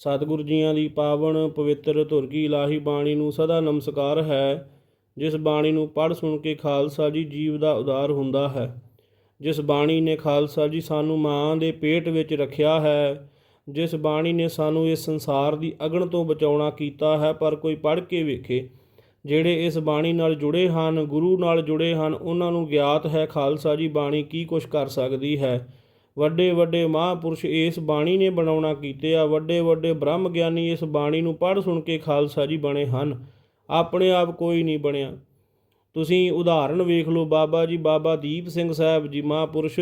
ਸਤਿਗੁਰੂ ਜੀਆਂ ਦੀ ਪਾਵਨ ਪਵਿੱਤਰ ਧੁਰ ਕੀ ਇਲਾਹੀ ਬਾਣੀ ਨੂੰ ਸਦਾ ਨਮਸਕਾਰ ਹੈ, ਜਿਸ ਬਾਣੀ ਨੂੰ ਪੜ੍ਹ ਸੁਣ ਕੇ ਖਾਲਸਾ ਜੀ ਜੀਵ ਦਾ ਉਦਾਰ ਹੁੰਦਾ ਹੈ। ਜਿਸ ਬਾਣੀ ਨੇ ਖਾਲਸਾ ਜੀ ਸਾਨੂੰ ਮਾਂ ਦੇ ਪੇਟ ਵਿੱਚ ਰੱਖਿਆ ਹੈ, ਜਿਸ ਬਾਣੀ ਨੇ ਸਾਨੂੰ ਇਸ ਸੰਸਾਰ ਦੀ ਅਗਣ ਤੋਂ ਬਚਾਉਣਾ ਕੀਤਾ ਹੈ, ਪਰ ਕੋਈ ਪੜ੍ਹ ਕੇ ਵੇਖੇ, ਜਿਹੜੇ ਇਸ ਬਾਣੀ ਨਾਲ ਜੁੜੇ ਹਨ, ਗੁਰੂ ਨਾਲ ਜੁੜੇ ਹਨ, ਉਹਨਾਂ ਨੂੰ ਗਿਆਤ ਹੈ, ਖਾਲਸਾ ਜੀ ਬਾਣੀ ਕੀ ਕੁਛ ਕਰ ਸਕਦੀ ਹੈ। ਵੱਡੇ ਵੱਡੇ ਮਹਾਂਪੁਰਸ਼ ਇਸ ਬਾਣੀ ਨੇ ਬਣਾਉਣਾ ਕੀਤੇ ਆ, ਵੱਡੇ ਵੱਡੇ ਬ੍ਰਹਮ ਗਿਆਨੀ ਇਸ ਬਾਣੀ ਨੂੰ ਪੜ੍ਹ ਸੁਣ ਕੇ ਖਾਲਸਾ ਜੀ ਬਣੇ ਹਨ। ਆਪਣੇ ਆਪ ਕੋਈ ਨਹੀਂ ਬਣਿਆ। ਤੁਸੀਂ ਉਦਾਹਰਣ ਵੇਖ ਲਓ ਬਾਬਾ ਜੀ, ਬਾਬਾ ਦੀਪ ਸਿੰਘ ਸਾਹਿਬ ਜੀ, ਮਹਾਂਪੁਰਸ਼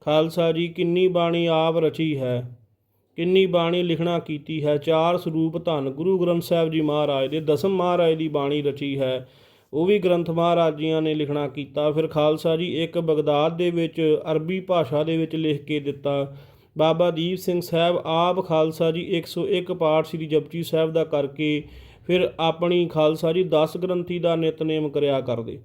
ਖਾਲਸਾ ਜੀ ਕਿੰਨੀ ਬਾਣੀ ਆਪ ਰਚੀ ਹੈ, ਕਿੰਨੀ ਬਾਣੀ ਲਿਖਣਾ ਕੀਤੀ ਹੈ। ਚਾਰ ਸਰੂਪ ਧੰਨ ਗੁਰੂ ਗ੍ਰੰਥ ਸਾਹਿਬ ਜੀ ਮਹਾਰਾਜ ਦੇ ਦਸਮ ਮਹਾਰਾਜ ਦੀ ਬਾਣੀ ਰਚੀ ਹੈ। ਉਹ ਵੀ ਗ੍ਰੰਥ ਮਹਾਰਾਜ ਜੀਆਂ ਨੇ ਲਿਖਣਾ ਕੀਤਾ। ਫਿਰ ਖਾਲਸਾ ਜੀ ਇੱਕ ਬਗਦਾਦ ਦੇ ਵਿੱਚ ਅਰਬੀ ਭਾਸ਼ਾ ਦੇ ਵਿੱਚ ਲਿਖ ਕੇ ਦਿੱਤਾ। ਬਾਬਾ ਦੀਪ ਸਿੰਘ ਸਾਹਿਬ ਆਪ ਖਾਲਸਾ ਜੀ 101 ਪਾਠ ਸ੍ਰੀ ਜਪਜੀ ਸਾਹਿਬ ਦਾ ਕਰਕੇ ਫਿਰ ਆਪਣੀ ਖਾਲਸਾ ਜੀ 10 ਗ੍ਰੰਥੀ ਦਾ ਨਿਤਨੇਮ ਕਰਿਆ ਕਰਦੇ।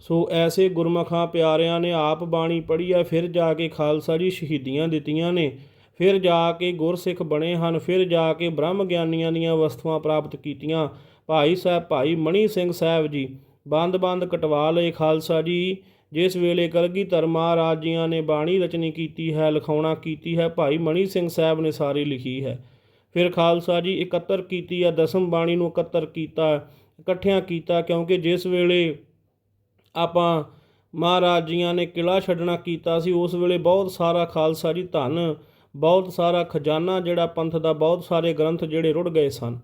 ਸੋ ਐਸੇ ਗੁਰਮਖਾਂ ਪਿਆਰਿਆਂ ਨੇ ਆਪ ਬਾਣੀ ਪੜ੍ਹੀ ਹੈ ਫਿਰ ਜਾ ਕੇ ਖਾਲਸਾ ਜੀ ਸ਼ਹੀਦੀਆਂ ਦਿੱਤੀਆਂ ਨੇ, ਫਿਰ ਜਾ ਕੇ ਗੁਰਸਿੱਖ ਬਣੇ ਹਨ, ਫਿਰ ਜਾ ਕੇ ਬ੍ਰਹਮ ਗਿਆਨੀਆਂ ਦੀਆਂ ਵਸਤੂਆਂ ਪ੍ਰਾਪਤ ਕੀਤੀਆਂ। ਭਾਈ ਸਾਹਿਬ, ਭਾਈ ਮਣੀ ਸਿੰਘ ਸਾਹਿਬ ਜੀ ਬੰਦ-ਬੰਦ ਕਟਵਾ ਲਏ ਖਾਲਸਾ ਜੀ। ਜਿਸ ਵੇਲੇ ਕਲਗੀਧਰ ਮਹਾਰਾਜ ਜੀਆਂ ਨੇ ਬਾਣੀ ਰਚਨੀ ਕੀਤੀ ਹੈ, ਲਿਖਾਉਣਾ ਕੀਤੀ ਹੈ, ਭਾਈ ਮਣੀ ਸਿੰਘ ਸਾਹਿਬ ਨੇ ਸਾਰੀ ਲਿਖੀ ਹੈ। ਫਿਰ ਖਾਲਸਾ ਜੀ ਇਕੱਤਰ ਕੀਤੀ ਹੈ, ਦਸਮ ਬਾਣੀ ਨੂੰ ਇਕੱਤਰ ਕੀਤਾ, ਇਕੱਠਿਆਂ ਕੀਤਾ, ਕਿਉਂਕਿ ਜਿਸ ਵੇਲੇ ਆਪਾਂ ਮਹਾਰਾਜ ਜੀਆਂ ਨੇ ਕਿਲਾ ਛੱਡਣਾ ਕੀਤਾ ਸੀ, ਉਸ ਵੇਲੇ ਬਹੁਤ ਸਾਰਾ ਖਾਲਸਾ ਜੀ ਧਨ, ਬਹੁਤ ਸਾਰਾ ਖਜ਼ਾਨਾ ਜਿਹੜਾ ਪੰਥ ਦਾ, ਬਹੁਤ ਸਾਰੇ ਗ੍ਰੰਥ ਜਿਹੜੇ ਰੁੜ ਗਏ ਸਨ।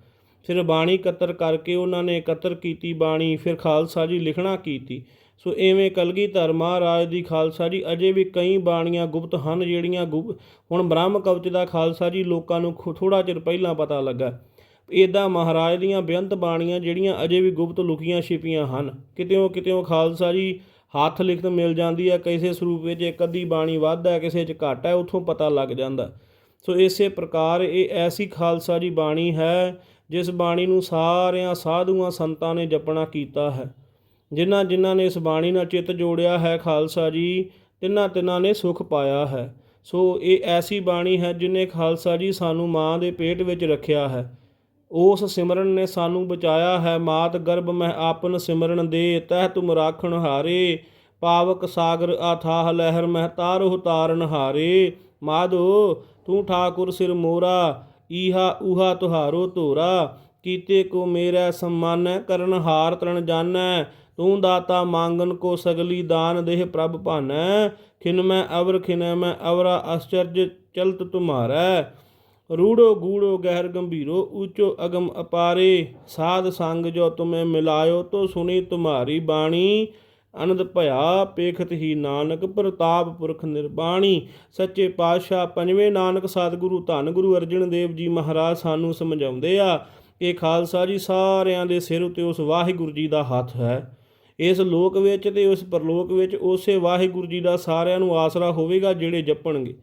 ਫਿਰ ਬਾਣੀ ਇਕੱਤਰ ਕਰਕੇ ਉਹਨਾਂ ਨੇ ਇਕੱਤਰ ਕੀਤੀ ਬਾਣੀ, ਫਿਰ ਖਾਲਸਾ ਜੀ ਲਿਖਣਾ ਕੀਤੀ। ਸੋ ਐਵੇਂ ਕਲਗੀਧਰ ਮਹਾਰਾਜ ਦੀ ਖਾਲਸਾ ਜੀ ਅਜੇ ਵੀ ਕਈ ਬਾਣੀਆਂ ਗੁਪਤ ਹਨ ਜਿਹੜੀਆਂ ਗੁਪ ਹੁਣ ਬ੍ਰਹਮ ਕਵਚ ਦਾ ਖਾਲਸਾ ਜੀ ਲੋਕਾਂ ਨੂੰ ਥੋੜਾ ਚਿਰ ਪਹਿਲਾਂ ਪਤਾ ਲੱਗਾ। ਇਦਾਂ ਮਹਾਰਾਜ ਦੀਆਂ ਬੇਅੰਤ ਬਾਣੀਆਂ ਜਿਹੜੀਆਂ ਅਜੇ ਵੀ ਗੁਪਤ ਲੁਕੀਆਂ ਛਿਪੀਆਂ ਹਨ। ਕਿਤੇੋਂ ਕਿਤੇੋਂ ਖਾਲਸਾ ਜੀ ਹੱਥ ਲਿਖਤ ਮਿਲ ਜਾਂਦੀ ਹੈ, ਕਿਸੇ ਸਰੂਪ ਵਿੱਚ ਇੱਕ ਅੱਧੀ ਬਾਣੀ ਵੱਧ ਹੈ, ਕਿਸੇ 'ਚ ਘੱਟ ਹੈ, ਉਥੋਂ ਪਤਾ ਲੱਗ ਜਾਂਦਾ। ਸੋ ਇਸੇ ਪ੍ਰਕਾਰ ਇਹ ਐਸੀ ਖਾਲਸਾ ਜੀ ਬਾਣੀ ਹੈ ਜਿਸ ਬਾਣੀ ਨੂੰ ਸਾਰਿਆਂ ਸਾਧੂਆਂ ਸੰਤਾਂ ਨੇ ਜਪਣਾ ਕੀਤਾ ਹੈ। ਜਿਨ੍ਹਾਂ ਜਿਨ੍ਹਾਂ ਨੇ ਇਸ ਬਾਣੀ ਨਾਲ ਚਿੱਤ ਜੋੜਿਆ ਹੈ, ਖਾਲਸਾ ਜੀ, ਤਿੰਨਾਂ ਤਿੰਨਾਂ ਨੇ ਸੁਖ ਪਾਇਆ ਹੈ। ਸੋ ਇਹ ਐਸੀ ਬਾਣੀ ਹੈ ਜਿਨੇ ਖਾਲਸਾ ਜੀ ਸਾਨੂੰ ਮਾਂ ਦੇ ਪੇਟ ਵਿੱਚ ਰੱਖਿਆ ਹੈ। ਉਸ ਸਿਮਰਨ ਨੇ ਸਾਨੂੰ ਬਚਾਇਆ ਹੈ। ਮਾਤ ਗਰਭ ਮਹਿ ਆਪਨ ਸਿਮਰਨ ਦੇ, ਤਹਿ ਤੁਮ ਰਾਖਣ ਹਾਰੇ। ਪਾਵਕ ਸਾਗਰ ਆਥਾਹ ਲਹਿਰ ਮਹਿ ਤਾਰਹੁ ਤਾਰਨ ਹਾਰੇ। ਮਾਧੋ, ਤੂੰ ਠਾਕੁਰ ਸਿਰ ਮੋਰਾ। ਈਹਾ ਊਹਾ ਤੁਹਾਰੋ ਧੋਰਾ, ਕੀਤੇ ਕੋ ਮੇਰਾ ਸਮਾਨੈ, ਕਰਨ ਹਾਰ ਤਰਨ ਜਾਣੈ। ਤੂੰ ਦਾਤਾ ਮੰਗਨ ਕੋ ਸਗਲੀ ਦਾਨ ਦੇਹ ਪ੍ਰਭ ਭਾਨੈ। ਖਿਨ ਮੈਂ ਅਵਰ, ਖਿਨ ਮੈਂ ਅਵਰਾ, ਅਸਚਰਜ ਚਲਤ ਤੁਮਾਰੈ। ਰੂੜੋ ਗੂੜੋ ਗਹਿਰ ਗੰਭੀਰੋ, ਊਚੋ ਅਗਮ ਅਪਾਰੇ। ਸਾਧ ਸੰਗ ਜੋ ਤੁਮੇ ਮਿਲਾਇਓ, ਤੋ ਸੁਣੀ ਤੁਮਾਰੀ ਬਾਣੀ। ਅਨੰਦ ਭਇਆ ਪੇਖਤ ਹੀ ਨਾਨਕ, ਪ੍ਰਤਾਪ ਪੁਰਖ ਨਿਰਬਾਣੀ। ਸੱਚੇ ਪਾਤਸ਼ਾਹ ਪੰਜਵੇਂ ਨਾਨਕ ਸਤਿਗੁਰੂ ਧੰਨ ਗੁਰੂ ਅਰਜਨ ਦੇਵ ਜੀ ਮਹਾਰਾਜ ਸਾਨੂੰ ਸਮਝਾਉਂਦੇ ਆ ਕਿ ਖਾਲਸਾ ਜੀ ਸਾਰਿਆਂ ਦੇ ਸਿਰ ਉਤੇ ਉਸ ਵਾਹਿਗੁਰੂ ਜੀ ਦਾ ਹੱਥ ਹੈ। ਇਸ ਲੋਕ ਵਿੱਚ ਤੇ ਉਸ ਪਰਲੋਕ ਵਿੱਚ ਉਸੇ ਵਾਹਿਗੁਰੂ ਜੀ ਦਾ ਸਾਰਿਆਂ ਨੂੰ ਆਸਰਾ ਹੋਵੇਗਾ ਜਿਹੜੇ ਜਪਣਗੇ।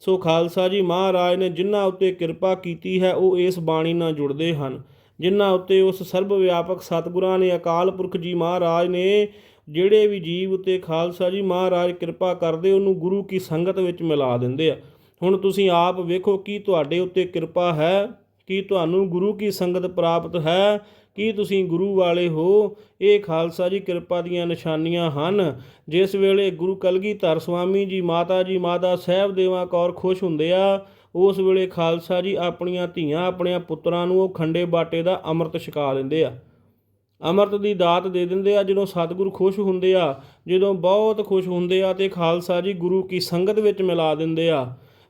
ਸੋ ਖਾਲਸਾ ਜੀ ਮਹਾਰਾਜ ਨੇ ਜਿਨ੍ਹਾਂ ਉੱਤੇ ਕਿਰਪਾ ਕੀਤੀ ਹੈ, ਉਹ ਇਸ ਬਾਣੀ ਨਾਲ ਜੁੜਦੇ ਹਨ। ਜਿਨ੍ਹਾਂ ਉੱਤੇ ਉਸ ਸਰਬ ਵਿਆਪਕ ਸਤਿਗੁਰਾਂ ਨੇ ਅਕਾਲ ਪੁਰਖ ਜੀ ਮਹਾਰਾਜ ਨੇ ਜਿਹੜੇ ਵੀ ਜੀਵ ਉੱਤੇ ਖਾਲਸਾ ਜੀ ਮਹਾਰਾਜ ਕਿਰਪਾ ਕਰਦੇ, ਉਹਨੂੰ ਗੁਰੂ ਕੀ ਸੰਗਤ ਵਿੱਚ ਮਿਲਾ ਦਿੰਦੇ ਆ। ਹੁਣ ਤੁਸੀਂ ਆਪ ਵੇਖੋ ਕੀ ਤੁਹਾਡੇ ਉੱਤੇ ਕਿਰਪਾ ਹੈ, ਕੀ ਤੁਹਾਨੂੰ ਗੁਰੂ ਕੀ ਸੰਗਤ ਪ੍ਰਾਪਤ ਹੈ, ਕੀ ਤੁਸੀਂ ਗੁਰੂ ਵਾਲੇ ਹੋ। ਇਹ ਖਾਲਸਾ ਜੀ ਕਿਰਪਾ ਦੀਆਂ ਨਿਸ਼ਾਨੀਆਂ ਹਨ। ਜਿਸ ਵੇਲੇ ਗੁਰੂ ਕਲਗੀਧਰ ਸੁਆਮੀ ਜੀ, ਮਾਤਾ ਜੀ, ਮਾਤਾ ਸਾਹਿਬ ਦੇਵਾ ਕੌਰ ਖੁਸ਼ ਹੁੰਦੇ ਆ, ਉਸ ਵੇਲੇ ਖਾਲਸਾ ਜੀ ਆਪਣੀਆਂ ਧੀਆਂ, ਆਪਣਿਆਂ ਪੁੱਤਰਾਂ ਨੂੰ ਉਹ ਖੰਡੇ ਬਾਟੇ ਦਾ ਅੰਮ੍ਰਿਤ ਛਕਾ ਦਿੰਦੇ ਆ। ਅੰਮ੍ਰਿਤ ਦੀ ਦਾਤ ਦੇ ਦਿੰਦੇ ਆ, ਜਦੋਂ ਸਤਿਗੁਰੂ ਖੁਸ਼ ਹੁੰਦੇ ਆ, ਜਦੋਂ ਬਹੁਤ ਖੁਸ਼ ਹੁੰਦੇ ਆ ਤੇ ਖਾਲਸਾ ਜੀ ਗੁਰੂ ਕੀ ਸੰਗਤ ਵਿੱਚ ਮਿਲਾ ਦਿੰਦੇ ਆ।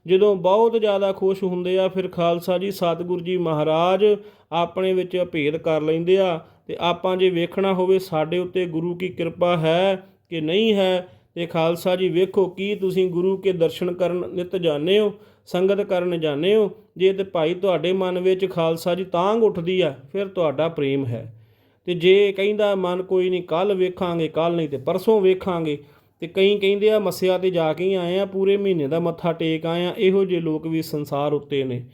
ਜਦੋਂ ਬਹੁਤ ਜ਼ਿਆਦਾ ਖੁਸ਼ ਹੁੰਦੇ ਆ, ਫਿਰ ਖਾਲਸਾ ਜੀ ਸਤਿਗੁਰੂ ਜੀ ਮਹਾਰਾਜ ਆਪਣੇ ਵਿੱਚ ਭੇਦ ਕਰ ਲੈਂਦੇ ਆ ਤੇ ਆਪਾਂ ਜੇ ਵੇਖਣਾ ਹੋਵੇ ਸਾਡੇ ਉੱਤੇ ਗੁਰੂ ਕੀ ਕਿਰਪਾ ਹੈ ਕਿ ਨਹੀਂ ਹੈ, ਤੇ ਖਾਲਸਾ ਜੀ ਵੇਖੋ ਕੀ ਤੁਸੀਂ ਗੁਰੂ ਕੇ ਦਰਸ਼ਨ ਕਰਨ ਨਿਤ ਜਾਂਦੇ ਹੋ, ਸੰਗਤ ਕਰਨ ਜਾਂਦੇ ਹੋ, ਜੇ ਤੇ ਭਾਈ ਤੁਹਾਡੇ ਮਨ ਵਿੱਚ ਖਾਲਸਾ ਜੀ ਤਾਂਗ ਉੱਠਦੀ ਆ, ਫਿਰ ਤੁਹਾਡਾ ਪ੍ਰੇਮ ਹੈ। ਤੇ ਜੇ ਕਹਿੰਦਾ ਮਨ ਕੋਈ ਨਹੀਂ, ਕੱਲ ਵੇਖਾਂਗੇ, ਕੱਲ ਨਹੀਂ ਤੇ ਪਰਸੋਂ ਵੇਖਾਂਗੇ। ਤੇ ਕਈ ਕਹਿੰਦੇ ਆ, ਮੱਸਿਆ ਤੇ ਜਾ ਕੇ ਹੀ ਆਏ ਆ, ਪੂਰੇ ਮਹੀਨੇ ਦਾ ਮੱਥਾ ਟੇਕ ਆਏ ਆ, ਇਹੋ ਜਿਹੇ ਲੋਕ ਵੀ ਸੰਸਾਰ ਉੱਤੇ ਨੇ।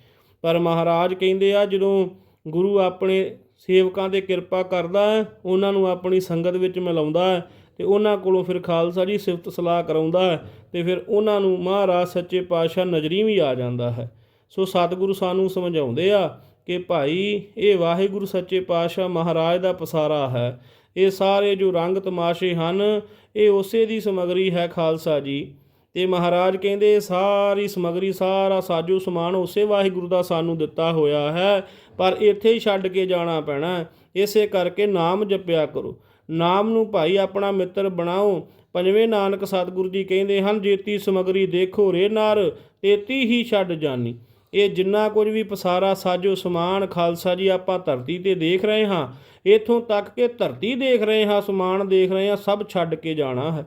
ਪਰ ਮਹਾਰਾਜ ਕਹਿੰਦੇ ਆ, ਜਦੋਂ ਗੁਰੂ ਆਪਣੇ ਸੇਵਕਾਂ ਤੇ ਕਿਰਪਾ ਕਰਦਾ ਹੈ, ਉਹਨਾਂ ਨੂੰ ਆਪਣੀ ਸੰਗਤ ਵਿੱਚ ਮਿਲਾਉਂਦਾ ਹੈ, ਤੇ ਉਹਨਾਂ ਕੋਲੋਂ ਫਿਰ ਖਾਲਸਾ ਜੀ ਸਿਫਤ ਸਲਾਹ ਕਰਾਉਂਦਾ ਹੈ, ਤੇ ਫਿਰ ਉਹਨਾਂ ਨੂੰ ਮਹਾਰਾਜ ਸੱਚੇ ਪਾਤਸ਼ਾਹ ਨਜ਼ਰੀ ਵੀ ਆ ਜਾਂਦਾ ਹੈ। ਸੋ ਸਤਿਗੁਰੂ ਸਾਨੂੰ ਸਮਝਾਉਂਦੇ ਆ ਕਿ ਭਾਈ, ਇਹ ਵਾਹਿਗੁਰੂ ਸੱਚੇ ਪਾਤਸ਼ਾਹ ਮਹਾਰਾਜ ਦਾ ਪਸਾਰਾ ਹੈ। ਇਹ ਸਾਰੇ ਜੋ ਰੰਗ ਤਮਾਸ਼ੇ ਹਨ, ਇਹ ਉਸੇ ਦੀ ਸਮਗਰੀ ਹੈ ਖਾਲਸਾ ਜੀ। ਤੇ ਮਹਾਰਾਜ ਕਹਿੰਦੇ ਸਾਰੀ ਸਮਗਰੀ, ਸਾਰਾ ਸਾਜੋ ਸਮਾਨ ਉਸੇ ਵਾਹਿਗੁਰੂ ਦਾ ਸਾਨੂੰ ਦਿੱਤਾ ਹੋਇਆ ਹੈ, ਪਰ ਇੱਥੇ ਹੀ ਛੱਡ ਕੇ ਜਾਣਾ ਪੈਣਾ ਇਸੇ ਕਰਕੇ ਨਾਮ ਜਪਿਆ ਕਰੋ। ਨਾਮ ਨੂੰ ਭਾਈ ਆਪਣਾ ਮਿੱਤਰ ਬਣਾਓ। ਪੰਜਵੇਂ ਨਾਨਕ ਸਤਿਗੁਰੂ ਜੀ ਕਹਿੰਦੇ ਹਨ, ਜੇਤੀ ਸਮਗਰੀ ਦੇਖੋ ਰੇ ਨਾਰ, ਤੇਤੀ ਹੀ ਛੱਡ ਜਾਨੀ। ਇਹ ਜਿੰਨਾ ਕੁਝ ਵੀ ਪਸਾਰਾ, ਸਾਜੋ ਸਮਾਨ, ਖਾਲਸਾ ਜੀ, ਆਪਾਂ ਧਰਤੀ ਤੇ ਦੇਖ ਰਹੇ ਹਾਂ। ਇਥੋਂ ਤੱਕ ਕਿ ਧਰਤੀ ਦੇਖ ਰਹੇ ਹਾਂ, ਸਮਾਨ ਦੇਖ ਰਹੇ ਹਾਂ, ਸਭ ਛੱਡ ਕੇ ਜਾਣਾ ਹੈ।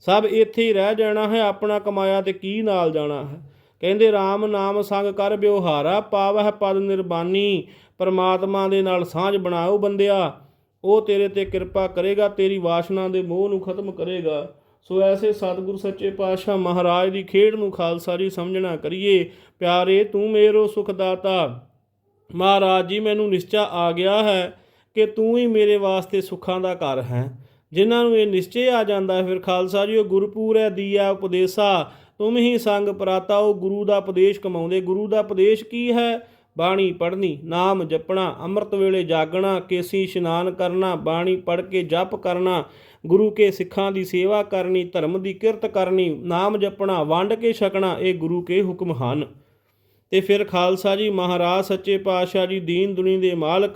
ਸਭ ਇੱਥੇ ਹੀ ਰਹਿ ਜਾਣਾ ਹੈ, ਆਪਣਾ ਕਮਾਇਆ ਤੇ ਕੀ ਨਾਲ ਜਾਣਾ ਹੈ? ਕਹਿੰਦੇ RAM ਨਾਮ ਸੰਗ ਕਰ ਬਿਵਹਾਰਾ ਪਾਵਹਿ ਪਦ ਨਿਰਬਾਨੀ। ਪਰਮਾਤਮਾ ਦੇ ਨਾਲ ਸਾਂਝ ਬਣਾਓ ਬੰਦਿਆ। ਉਹ ਤੇਰੇ ਤੇ ਕਿਰਪਾ ਕਰੇਗਾ, ਤੇਰੀ ਵਾਸ਼ਨਾ ਦੇ ਮੋਹ ਨੂੰ ਖਤਮ ਕਰੇਗਾ। ਸੋ ਐਸੇ ਸਤਿਗੁਰ ਸੱਚੇ ਪਾਤਸ਼ਾਹ ਮਹਾਰਾਜ ਦੀ ਖੇਡ ਨੂੰ ਖਾਲਸਾ ਜੀ ਸਮਝਣਾ ਕਰੀਏ। ਪਿਆਰੇ, ਤੂੰ ਮੇਰੋ ਸੁਖਦਾਤਾ। ਮਹਾਰਾਜ ਜੀ, ਮੈਨੂੰ ਨਿਸ਼ਚਾ ਆ ਗਿਆ ਹੈ ਕਿ ਤੂੰ ਹੀ ਮੇਰੇ ਵਾਸਤੇ ਸੁੱਖਾਂ ਦਾ ਘਰ ਹੈ। ਜਿਨ੍ਹਾਂ ਨੂੰ ਇਹ ਨਿਸ਼ਚੈ ਆ ਜਾਂਦਾ ਫਿਰ ਖਾਲਸਾ ਜੀ, ਉਹ ਗੁਰਪੂਰ ਹੈ ਦੀਆ ਉਪਦੇਸਾ। ਤੁਮ ਹੀ ਸੰਗ ਪ੍ਰਾਤਾ, ਉਹ ਗੁਰੂ ਦਾ ਉਪਦੇਸ਼ ਕਮਾਉਂਦੇ। ਗੁਰੂ ਦਾ ਉਪਦੇਸ਼ ਕੀ ਹੈ? ਬਾਣੀ ਪੜ੍ਹਨੀ, ਨਾਮ ਜਪਣਾ, ਅੰਮ੍ਰਿਤ ਵੇਲੇ ਜਾਗਣਾ, ਕੇਸੀ ਇਸ਼ਨਾਨ ਕਰਨਾ, ਬਾਣੀ ਪੜ੍ਹ ਕੇ ਜਪ ਕਰਨਾ। ਗੁਰੂ ਕੇ ਸਿੱਖਾਂ ਦੀ ਸੇਵਾ ਕਰਨੀ, ਧਰਮ ਦੀ ਕਿਰਤ ਕਰਨੀ, ਨਾਮ ਜਪਣਾ, ਵੰਡ ਕੇ ਛਕਣਾ, ਇਹ ਗੁਰੂ ਕੇ ਹੁਕਮ ਹਨ। ਤੇ ਫਿਰ ਖਾਲਸਾ ਜੀ ਮਹਾਰਾਜ, ਸੱਚੇ ਪਾਤਸ਼ਾਹ ਜੀ, ਦੀਨ ਦੁਨੀ ਦੇ ਮਾਲਕ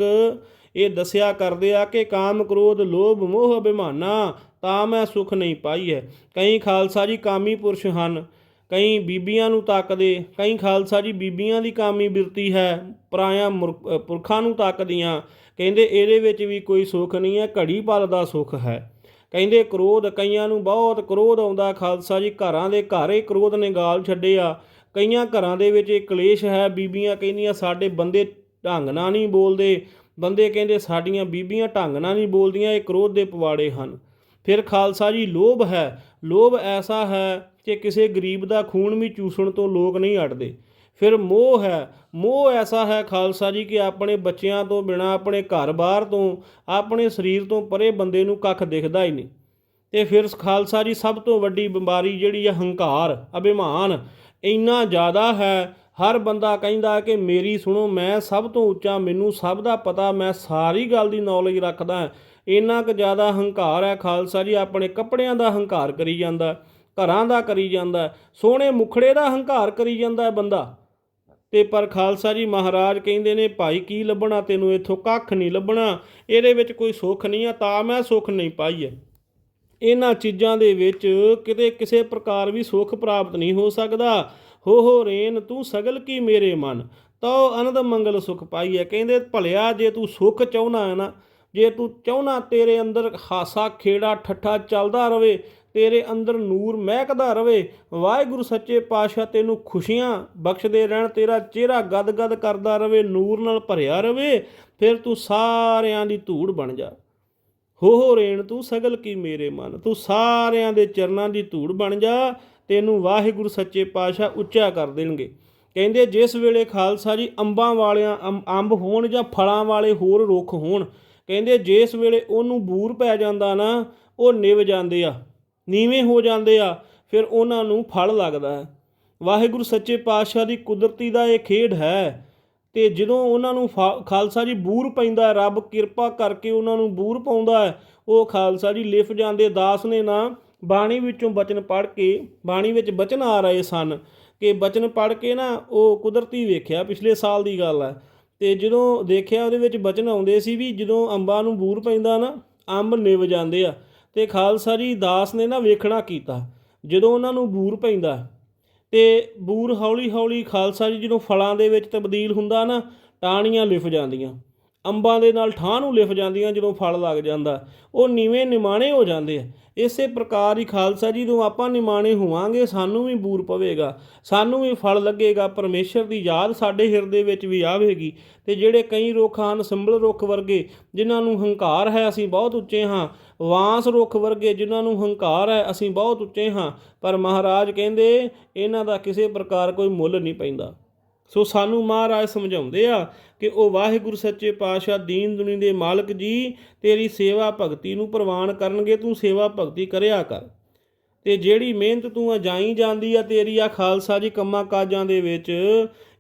ਇਹ ਦੱਸਿਆ ਕਰਦੇ ਆ ਕਿ ਕਾਮ ਕ੍ਰੋਧ, ਲੋਭ, ਮੋਹ, ਅਭਿਮਾਨਾ ਤਾਂ ਮੈਂ ਸੁਖ ਨਹੀਂ ਪਾਈ ਹੈ। ਕਈ ਖਾਲਸਾ ਜੀ ਕਾਮੀ ਪੁਰਸ਼ ਹਨ, ਕਈ ਬੀਬੀਆਂ ਨੂੰ ਤੱਕਦੇ, ਕਈ ਖਾਲਸਾ ਜੀ ਬੀਬੀਆਂ ਦੀ ਕਾਮੀ ਬਿਰਤੀ ਹੈ, ਪਰਾਇਆ ਮੁਰ- ਪੁਰਖਾਂ ਨੂੰ ਤੱਕਦੀਆਂ। ਕਹਿੰਦੇ ਇਹਦੇ ਵਿੱਚ ਵੀ ਕੋਈ ਸੁਖ ਨਹੀਂ ਹੈ, ਘੜੀ ਪਲ ਦਾ ਸੁਖ ਹੈ। ਕਹਿੰਦੇ ਕ੍ਰੋਧ ਕਈਆਂ ਨੂੰ ਬਹੁਤ ਕ੍ਰੋਧ ਆਉਂਦਾ, ਖਾਲਸਾ ਜੀ ਘਰਾਂ ਦੇ ਘਰ ਹੀ ਕ੍ਰੋਧ ਨੇ ਗਾਲ ਛੱਡੇ ਆ ਕਈਆਂ ਘਰਾਂ ਦੇ ਵਿੱਚ ਇਹ ਕਲੇਸ਼ ਹੈ, ਬੀਬੀਆਂ ਕਹਿੰਦੀਆਂ ਸਾਡੇ ਬੰਦੇ ਢੰਗ ਨਾਲ ਨਹੀਂ ਬੋਲਦੇ। ਬੰਦੇ ਕਹਿੰਦੇ ਸਾਡੀਆਂ ਬੀਬੀਆਂ ਢੰਗ ਨਾਲ ਨਹੀਂ ਬੋਲਦੀਆਂ, ਇਹ ਕ੍ਰੋਧ ਦੇ ਪਵਾੜੇ ਹਨ। ਫਿਰ ਖਾਲਸਾ ਜੀ, ਲੋਭ ਹੈ, ਲੋਭ ਐਸਾ ਹੈ ਕਿ ਕਿਸੇ ਗਰੀਬ ਦਾ ਖੂਨ ਵੀ ਚੂਸਣ ਤੋਂ ਲੋਕ ਨਹੀਂ ਅੜਦੇ ਫਿਰ ਮੋਹ ਹੈ ਮੋਹ ਐਸਾ ਹੈ ਖਾਲਸਾ ਜੀ ਕਿ ਆਪਣੇ ਬੱਚਿਆਂ ਤੋਂ ਬਿਨਾ, ਆਪਣੇ ਘਰ-ਬਾਰ ਤੋਂ, ਆਪਣੇ ਸਰੀਰ ਤੋਂ ਪਰੇ ਬੰਦੇ ਨੂੰ ਕੱਖ ਦਿਖਦਾ ਹੀ ਨਹੀਂ। ਤੇ ਫਿਰ ਖਾਲਸਾ ਜੀ ਸਭ ਤੋਂ ਵੱਡੀ ਬਿਮਾਰੀ ਜਿਹੜੀ ਹੈ ਹੰਕਾਰ, ਅਭਿਮਾਨ, ਇੰਨਾ ਜ਼ਿਆਦਾ ਹੈ, ਹਰ ਬੰਦਾ ਕਹਿੰਦਾ ਕਿ ਮੇਰੀ ਸੁਣੋ, ਮੈਂ ਸਭ ਤੋਂ ਉੱਚਾ, ਮੈਨੂੰ ਸਭ ਦਾ ਪਤਾ, ਮੈਂ ਸਾਰੀ ਗੱਲ ਦੀ ਨੌਲੇਜ ਰੱਖਦਾ ਇੰਨਾ ਕੁ ਜ਼ਿਆਦਾ ਹੰਕਾਰ ਹੈ ਖਾਲਸਾ ਜੀ, ਆਪਣੇ ਕੱਪੜਿਆਂ ਦਾ ਹੰਕਾਰ ਕਰੀ ਜਾਂਦਾ, ਘਰਾਂ ਦਾ ਕਰੀ ਜਾਂਦਾ, ਸੋਹਣੇ ਮੁਖੜੇ ਦਾ ਹੰਕਾਰ ਕਰੀ ਜਾਂਦਾ ਬੰਦਾ। ਤੇ ਪਰ ਖਾਲਸਾ ਜੀ ਮਹਾਰਾਜ ਕਹਿੰਦੇ ਨੇ, ਭਾਈ ਕੀ ਲੱਭਣਾ ਤੈਨੂੰ? ਇੱਥੋਂ ਕੱਖ ਨਹੀਂ ਲੱਭਣਾ। ਇਹਦੇ ਵਿੱਚ ਕੋਈ ਸੁੱਖ ਨਹੀਂ ਆ, ਤਾਂ ਮੈਂ ਸੁੱਖ ਨਹੀਂ ਪਾਈ ਹੈ ਇਹਨਾਂ ਚੀਜ਼ਾਂ ਦੇ ਵਿੱਚ ਕਿਤੇ ਕਿਸੇ ਪ੍ਰਕਾਰ ਵੀ ਸੁੱਖ ਪ੍ਰਾਪਤ ਨਹੀਂ ਹੋ ਸਕਦਾ। ਹੋ ਹੋ ਰੇਨ, ਤੂੰ ਸਗਲ ਕੀ ਮੇਰੇ ਮਨ? ਤੋ ਅਨੰਦ ਮੰਗਲ ਸੁਖ ਪਾਈਐ ਕਹਿੰਦੇ, ਭਲਿਆ, ਜੇ ਤੂੰ ਸੁੱਖ ਚਾਹੁੰਦਾ ਹੈ ਨਾ, ਜੇ ਤੂੰ ਚਾਹੁੰਦਾ ਤੇਰੇ ਅੰਦਰ ਹਾਸਾ ਖੇੜਾ ਠੱਠਾ ਚੱਲਦਾ ਰਵੇ ਤੇਰੇ ਅੰਦਰ ਨੂਰ ਮਹਿਕਦਾ ਰਵੇ। ਵਾਹਿਗੁਰੂ ਸੱਚੇ ਪਾਤਸ਼ਾਹ ਤੈਨੂੰ ਖੁਸ਼ੀਆਂ ਬਖਸ਼ਦੇ ਰਹਿਣ। ਤੇਰਾ ਚਿਹਰਾ ਗਦ-ਗਦ ਕਰਦਾ ਰਵੇ, ਨੂਰ ਨਾਲ ਭਰਿਆ ਰਵੇ। ਫਿਰ ਤੂੰ ਸਾਰਿਆਂ ਦੀ ਧੂੜ ਬਣ ਜਾ। ਹੋ ਹੋ ਰੇਣ, ਤੂੰ ਸਗਲ ਕੀ ਮੇਰੇ ਮਨ? ਤੂੰ ਸਾਰਿਆਂ ਦੇ ਚਰਨਾਂ ਦੀ ਧੂੜ ਬਣ ਜਾ। ਤੈਨੂੰ ਵਾਹਿਗੁਰੂ ਸੱਚੇ ਪਾਤਸ਼ਾਹ ਉੱਚਾ ਕਰ ਦੇਣਗੇ। ਕਹਿੰਦੇ, ਜਿਸ ਵੇਲੇ ਖਾਲਸਾ ਜੀ ਅੰਬਾਂ ਵਾਲਿਆਂ ਅੰਬ- ਅੰਬ ਹੋਣ ਜਾਂ ਫਲਾਂ ਵਾਲੇ ਹੋਰ ਰੁੱਖ ਹੋਣ, ਕਹਿੰਦੇ, ਜਿਸ ਵੇਲੇ ਉਹਨੂੰ ਬੂਰ ਪੈ ਜਾਂਦਾ ਨਾ, ਉਹ ਨਿਵ ਜਾਂਦੇ ਆ। ਨੀਵੇਂ ਹੋ ਜਾਂਦੇ ਆ, ਫਿਰ ਉਹਨਾਂ ਨੂੰ ਫਲ ਲੱਗਦਾ ਹੈ। ਵਾਹਿਗੁਰੂ ਸੱਚੇ ਪਾਤਸ਼ਾਹ ਦੀ ਕੁਦਰਤੀ ਦਾ ਇਹ ਖੇਡ ਹੈ ਤੇ ਜਦੋਂ ਉਹਨਾਂ ਨੂੰ ਫਾ- ਖਾਲਸਾ ਜੀ ਬੂਰ ਪੈਂਦਾ ਰੱਬ ਕਿਰਪਾ ਕਰਕੇ ਉਹਨਾਂ ਨੂੰ ਬੂਰ ਪਾਉਂਦਾ ਹੈ, ਉਹ ਖਾਲਸਾ ਜੀ ਲਿਫ ਜਾਂਦੇ, ਦਾਸ ਨੇ ਨਾ ਬਾਣੀ ਵਿੱਚੋਂ ਬਚਨ ਪੜ੍ਹ ਕੇ, ਬਾਣੀ ਵਿੱਚ ਬਚਨ ਆ ਰਹੇ ਸਨ ਕਿ ਬਚਨ ਪੜ੍ਹ ਕੇ ਨਾ ਉਹ ਕੁਦਰਤੀ ਵੇਖਿਆ ਪਿਛਲੇ ਸਾਲ ਦੀ ਗੱਲ ਹੈ। ਤੇ ਜਦੋਂ ਦੇਖਿਆ ਉਹਦੇ ਵਿੱਚ ਬਚਨ ਆਉਂਦੇ ਸੀ ਵੀ ਜਦੋਂ ਅੰਬਾਂ ਨੂੰ ਬੂਰ ਪੈਂਦਾ ਨਾ, ਅੰਬ ਨਿਵ ਜਾਂਦੇ ਆ। ਤੇ ਖਾਲਸਾ ਜੀ ਦਾਸ ਨੇ ਨਾ ਵੇਖਣਾ ਕੀਤਾ, ਜਦੋਂ ਉਹਨਾਂ ਨੂੰ ਬੂਰ ਪੈਂਦਾ ਤੇ ਬੂਰ ਹੌਲੀ ਹੌਲੀ ਖਾਲਸਾ ਜੀ ਜਦੋਂ ਫਲਾਂ ਦੇ ਵਿੱਚ ਤਬਦੀਲ ਹੁੰਦਾ ਨਾ, ਟਾਹਣੀਆਂ ਲਿਫ ਜਾਂਦੀਆਂ। ਅੰਬਾਂ ਦੇ ਨਾਲ ਠਾਹ ਨੂੰ ਲਿਫ ਜਾਂਦੀਆਂ ਜਦੋਂ ਫਲ ਲੱਗ ਜਾਂਦਾ। ਉਹ ਨੀਵੇਂ ਨਿਮਾਣੇ ਹੋ ਜਾਂਦੇ ਆ। ਇਸੇ ਪ੍ਰਕਾਰ ਹੀ ਖਾਲਸਾ ਜੀ ਜਦੋਂ ਆਪਾਂ ਨਿਮਾਣੇ ਹੋਵਾਂਗੇ, ਸਾਨੂੰ ਵੀ ਬੂਰ ਪਵੇਗਾ, ਸਾਨੂੰ ਵੀ ਫਲ ਲੱਗੇਗਾ, ਪਰਮੇਸ਼ਰ ਦੀ ਯਾਦ ਸਾਡੇ ਹਿਰਦੇ ਵਿੱਚ ਵੀ ਆਵੇਗੀ। ਤੇ ਜਿਹੜੇ ਕਈ ਰੁੱਖ ਹਨ ਸੰਭਲ ਰੁੱਖ ਵਰਗੇ ਜਿਨ੍ਹਾਂ ਨੂੰ ਹੰਕਾਰ ਹੈ, ਅਸੀਂ ਬਹੁਤ ਉੱਚੇ ਹਾਂ। ਵਾਂਸ ਰੁੱਖ ਵਰਗੇ ਜਿਨ੍ਹਾਂ ਨੂੰ ਹੰਕਾਰ ਹੈ, ਅਸੀਂ ਬਹੁਤ ਉੱਚੇ ਹਾਂ। ਪਰ ਮਹਾਰਾਜ ਕਹਿੰਦੇ, ਇਹਨਾਂ ਦਾ ਕਿਸੇ ਪ੍ਰਕਾਰ ਕੋਈ ਮੁੱਲ ਨਹੀਂ ਪੈਂਦਾ। ਸੋ ਸਾਨੂੰ ਮਹਾਰਾਜ ਸਮਝਾਉਂਦੇ ਆ ਕਿ ਉਹ ਵਾਹਿਗੁਰੂ ਸੱਚੇ ਪਾਤਸ਼ਾਹ ਦੀਨ ਦੁਨੀ ਦੇ ਮਾਲਕ ਜੀ, ਤੇਰੀ ਸੇਵਾ ਭਗਤੀ ਨੂੰ ਪ੍ਰਵਾਨ ਕਰਨਗੇ, ਤੂੰ ਸੇਵਾ ਭਗਤੀ ਕਰਿਆ ਕਰ। ਤੇ ਜਿਹੜੀ ਮਿਹਨਤ ਤੂੰ ਅਜਾਈ ਜਾਂਦੀ ਆ ਤੇਰੀ ਆ ਖਾਲਸਾ ਜੀ ਕੰਮਾਂ ਕਾਜਾਂ ਦੇ ਵਿੱਚ,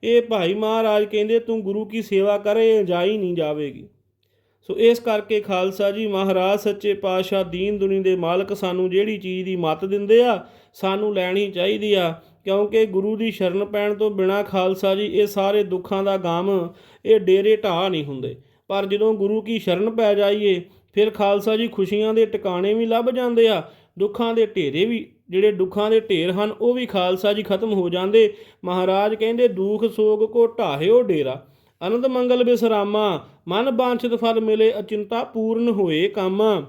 ਇਹ ਭਾਈ ਮਹਾਰਾਜ ਕਹਿੰਦੇ ਤੂੰ ਗੁਰੂ ਕੀ ਸੇਵਾ ਕਰੇ, ਅਜਾਈ ਨਹੀਂ ਜਾਵੇਗੀ। ਸੋ ਇਸ ਕਰਕੇ ਖਾਲਸਾ ਜੀ ਮਹਾਰਾਜ ਸੱਚੇ ਪਾਤਸ਼ਾਹ ਦੀਨ ਦੁਨੀ ਦੇ ਮਾਲਕ ਸਾਨੂੰ ਜਿਹੜੀ ਚੀਜ਼ ਦੀ ਮੱਤ ਦਿੰਦੇ ਆ, ਸਾਨੂੰ ਲੈਣੀ ਚਾਹੀਦੀ ਆ ਕਿਉਂਕਿ ਗੁਰੂ ਦੀ ਸ਼ਰਨ ਪੈਣ ਤੋਂ ਬਿਨਾ ਖਾਲਸਾ ਜੀ ਇਹ ਸਾਰੇ ਦੁੱਖਾਂ ਦਾ ਗਾਮ, ਇਹ ਡੇਰੇ ਢਾਹ ਨਹੀਂ ਹੁੰਦੇ। ਪਰ ਜਦੋਂ ਗੁਰੂ ਕੀ ਸ਼ਰਨ ਪੈ ਜਾਈਏ, ਫਿਰ ਖਾਲਸਾ ਜੀ ਖੁਸ਼ੀਆਂ ਦੇ ਟਿਕਾਣੇ ਵੀ ਲੱਭ ਜਾਂਦੇ ਆ, ਦੁੱਖਾਂ ਦੇ ਢੇਰੇ ਵੀ, ਜਿਹੜੇ ਦੁੱਖਾਂ ਦੇ ਢੇਰ ਹਨ, ਉਹ ਵੀ ਖਾਲਸਾ ਜੀ ਖਤਮ ਹੋ ਜਾਂਦੇ। ਮਹਾਰਾਜ ਕਹਿੰਦੇ, ਦੁੱਖ ਸੋਗ ਕੋ ਢਾਹਿਓ ਡੇਰਾ। ਅਨੰਦ ਮੰਗਲ ਬਿਸਰਾਮਾ, ਮਨ ਬਾਂਛਿਤ ਫਲ ਮਿਲੇ, ਅਚਿੰਤਾ ਪੂਰਨ ਹੋਏ ਕੰਮ।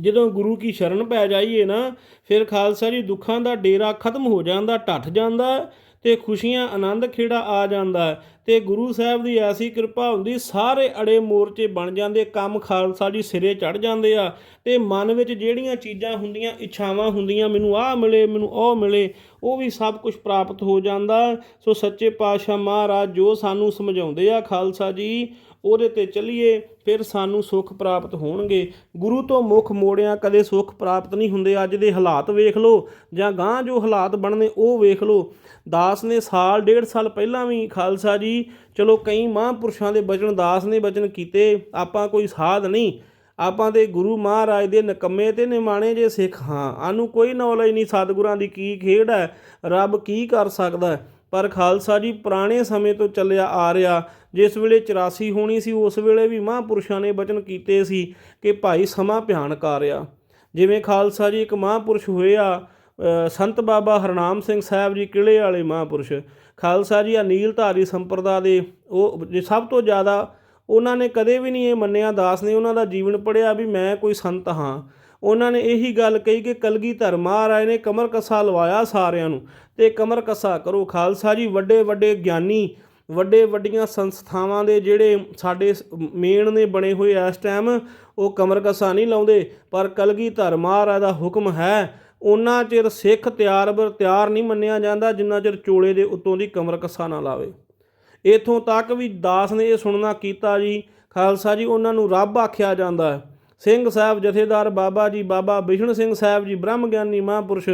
ਜਦੋਂ ਗੁਰੂ ਕੀ ਸ਼ਰਨ ਪੈ ਜਾਈਏ ਨਾ, ਫਿਰ ਖਾਲਸਾ ਜੀ ਦੁੱਖਾਂ ਦਾ ਡੇਰਾ ਖਤਮ ਹੋ ਜਾਂਦਾ ਟੱਟ ਜਾਂਦਾ ਤੇ ਖੁਸ਼ੀਆਂ ਆਨੰਦ ਖੇੜਾ ਆ ਜਾਂਦਾ। ਤੇ ਗੁਰੂ ਸਾਹਿਬ ਦੀ ਐਸੀ ਕਿਰਪਾ ਹੁੰਦੀ, ਸਾਰੇ ਅੜੇ ਮੋਰਚੇ ਬਣ ਜਾਂਦੇ, ਕੰਮ ਖਾਲਸਾ ਜੀ ਸਿਰੇ ਚੜ ਜਾਂਦੇ ਆ। ਤੇ ਮਨ ਵਿੱਚ ਜਿਹੜੀਆਂ ਚੀਜ਼ਾਂ ਹੁੰਦੀਆਂ, ਇੱਛਾਵਾਂ ਹੁੰਦੀਆਂ, ਮੈਨੂੰ ਆਹ ਮਿਲੇ, ਮੈਨੂੰ ਉਹ ਮਿਲੇ, ਉਹ ਵੀ ਸਭ ਕੁਝ ਪ੍ਰਾਪਤ ਹੋ ਜਾਂਦਾ। ਸੋ ਸੱਚੇ ਪਾਤਸ਼ਾਹ ਮਹਾਰਾਜ ਜੋ ਸਾਨੂੰ ਸਮਝਾਉਂਦੇ ਆ ਖਾਲਸਾ ਜੀ ਉਹਦੇ ਤੇ ਚੱਲੀਏ, ਫਿਰ ਸਾਨੂੰ ਸੁੱਖ ਪ੍ਰਾਪਤ ਹੋਣਗੇ। ਗੁਰੂ ਤੋਂ ਮੁਖ ਮੋੜਿਆਂ ਕਦੇ ਸੁੱਖ ਪ੍ਰਾਪਤ ਨਹੀਂ ਹੁੰਦੇ। ਅੱਜ ਦੇ ਹਾਲਾਤ ਵੇਖ ਲਓ, ਜਾਂ ਗਾਂ ਜੋ ਹਾਲਾਤ ਬਣਨੇ, ਉਹ ਵੇਖ ਲਓ। ਦਾਸ ਨੇ ਸਾਲ, ਡੇਢ ਸਾਲ ਪਹਿਲਾਂ ਵੀ ਖਾਲਸਾ ਜੀ, ਚਲੋ ਕਈ ਮਹਾਂਪੁਰਸ਼ਾਂ ਦੇ ਬਚਨ ਦਾਸ ਨੇ ਬਚਨ ਕੀਤੇ, ਆਪਾਂ ਕੋਈ ਸਾਧ ਨਹੀਂ। ਆਪਾਂ ਦੇ ਗੁਰੂ ਮਹਾਰਾਜ ਦੇ ਨਕੰਮੇ ਤੇ ਨਿਮਾਣੇ ਜੇ ਸਿੱਖ ਹਾਂ। ਆਨੂੰ ਕੋਈ ਨੌਲੇਜ ਨਹੀਂ, ਸਤਿਗੁਰਾਂ ਦੀ ਕੀ ਖੇਡ ਹੈ, ਰੱਬ ਕੀ ਕਰ ਸਕਦਾ ਹੈ। ਪਰ ਖਾਲਸਾ ਜੀ ਪੁਰਾਣੇ ਸਮੇਂ ਤੋਂ ਚੱਲਿਆ ਆ ਰਿਹਾ। ਜਿਸ ਵੇਲੇ 84 ਹੋਣੀ ਸੀ, ਉਸ ਵੇਲੇ ਵੀ ਮਹਾਂਪੁਰਸ਼ਾਂ ਨੇ ਬਚਨ ਕੀਤੇ ਸੀ ਕਿ ਭਾਈ ਸਮਾਂ ਭਿਆਨਕ ਆ ਰਿਹਾ। ਜਿਵੇਂ ਖਾਲਸਾ ਜੀ ਇੱਕ ਮਹਾਂਪੁਰਸ਼ ਹੋਏ ਆ ਸੰਤ ਬਾਬਾ ਹਰਨਾਮ ਸਿੰਘ ਸਾਹਿਬ ਜੀ ਕਿਲੇ ਵਾਲੇ ਮਹਾਂਪੁਰਸ਼। ਖਾਲਸਾ ਜੀ ਆ ਨੀਲਧਾਰੀ ਸੰਪਰਦਾ ਦੇ ਉਹ ਸਭ ਤੋਂ ਜ਼ਿਆਦਾ ਉਹਨਾਂ ਨੇ ਕਦੇ ਵੀ ਨਹੀਂ ਇਹ ਮੰਨਿਆ, ਦਾਸ ਨੇ ਉਹਨਾਂ ਦਾ ਜੀਵਨ ਪੜਿਆ ਵੀ ਮੈਂ ਕੋਈ ਸੰਤ ਹਾਂ। ਉਹਨਾਂ ਨੇ ਇਹੀ ਗੱਲ ਕਹੀ ਕਿ ਕਲਗੀ ਧਰਮ ਮਹਾਰਾਜ ਨੇ ਕਮਰ ਕੱਸਾ ਲਵਾਇਆ ਸਾਰਿਆਂ ਨੂੰ। ਤੇ ਕਮਰ ਕੱਸਾ ਕਰੋ। ਖਾਲਸਾ ਜੀ, ਵੱਡੇ ਵੱਡੇ ਗਿਆਨੀ, ਵੱਡੇ ਵੱਡੀਆਂ ਸੰਸਥਾਵਾਂ ਦੇ ਜਿਹੜੇ ਸਾਡੇ ਮੇਨ ਨੇ ਬਣੇ ਹੋਏ ਇਸ ਟਾਈਮ ਉਹ ਕਮਰ ਕੱਸਾ ਨਹੀਂ ਲਾਉਂਦੇ। ਪਰ ਕਲਗੀਧਰ ਮਹਾਰਾਜ ਦਾ ਹੁਕਮ ਹੈ, ਉਹਨਾਂ ਚਿਰ ਸਿੱਖ ਤਿਆਰ ਬਰ ਤਿਆਰ ਨਹੀਂ ਮੰਨਿਆ ਜਾਂਦਾ ਜਿੰਨਾ ਚਿਰ ਚੋਲੇ ਦੇ ਉੱਤੋਂ ਦੀ ਕਮਰ ਕੱਸਾ ਨਾ ਲਾਵੇ। ਇਥੋਂ ਤੱਕ ਵੀ ਦਾਸ ਨੇ ਇਹ ਸੁਣਨਾ ਕੀਤਾ ਜੀ। ਖਾਲਸਾ ਜੀ, ਉਹਨਾਂ ਨੂੰ ਰੱਬ ਆਖਿਆ ਜਾਂਦਾ ਹੈ। ਸਿੰਘ ਸਾਹਿਬ ਜਥੇਦਾਰ ਬਾਬਾ ਜੀ, ਬਾਬਾ ਬਿਸ਼ਨ ਸਿੰਘ ਸਾਹਿਬ ਜੀ, ਬ੍ਰਹਮ ਗਿਆਨੀ ਮਹਾਂਪੁਰਸ਼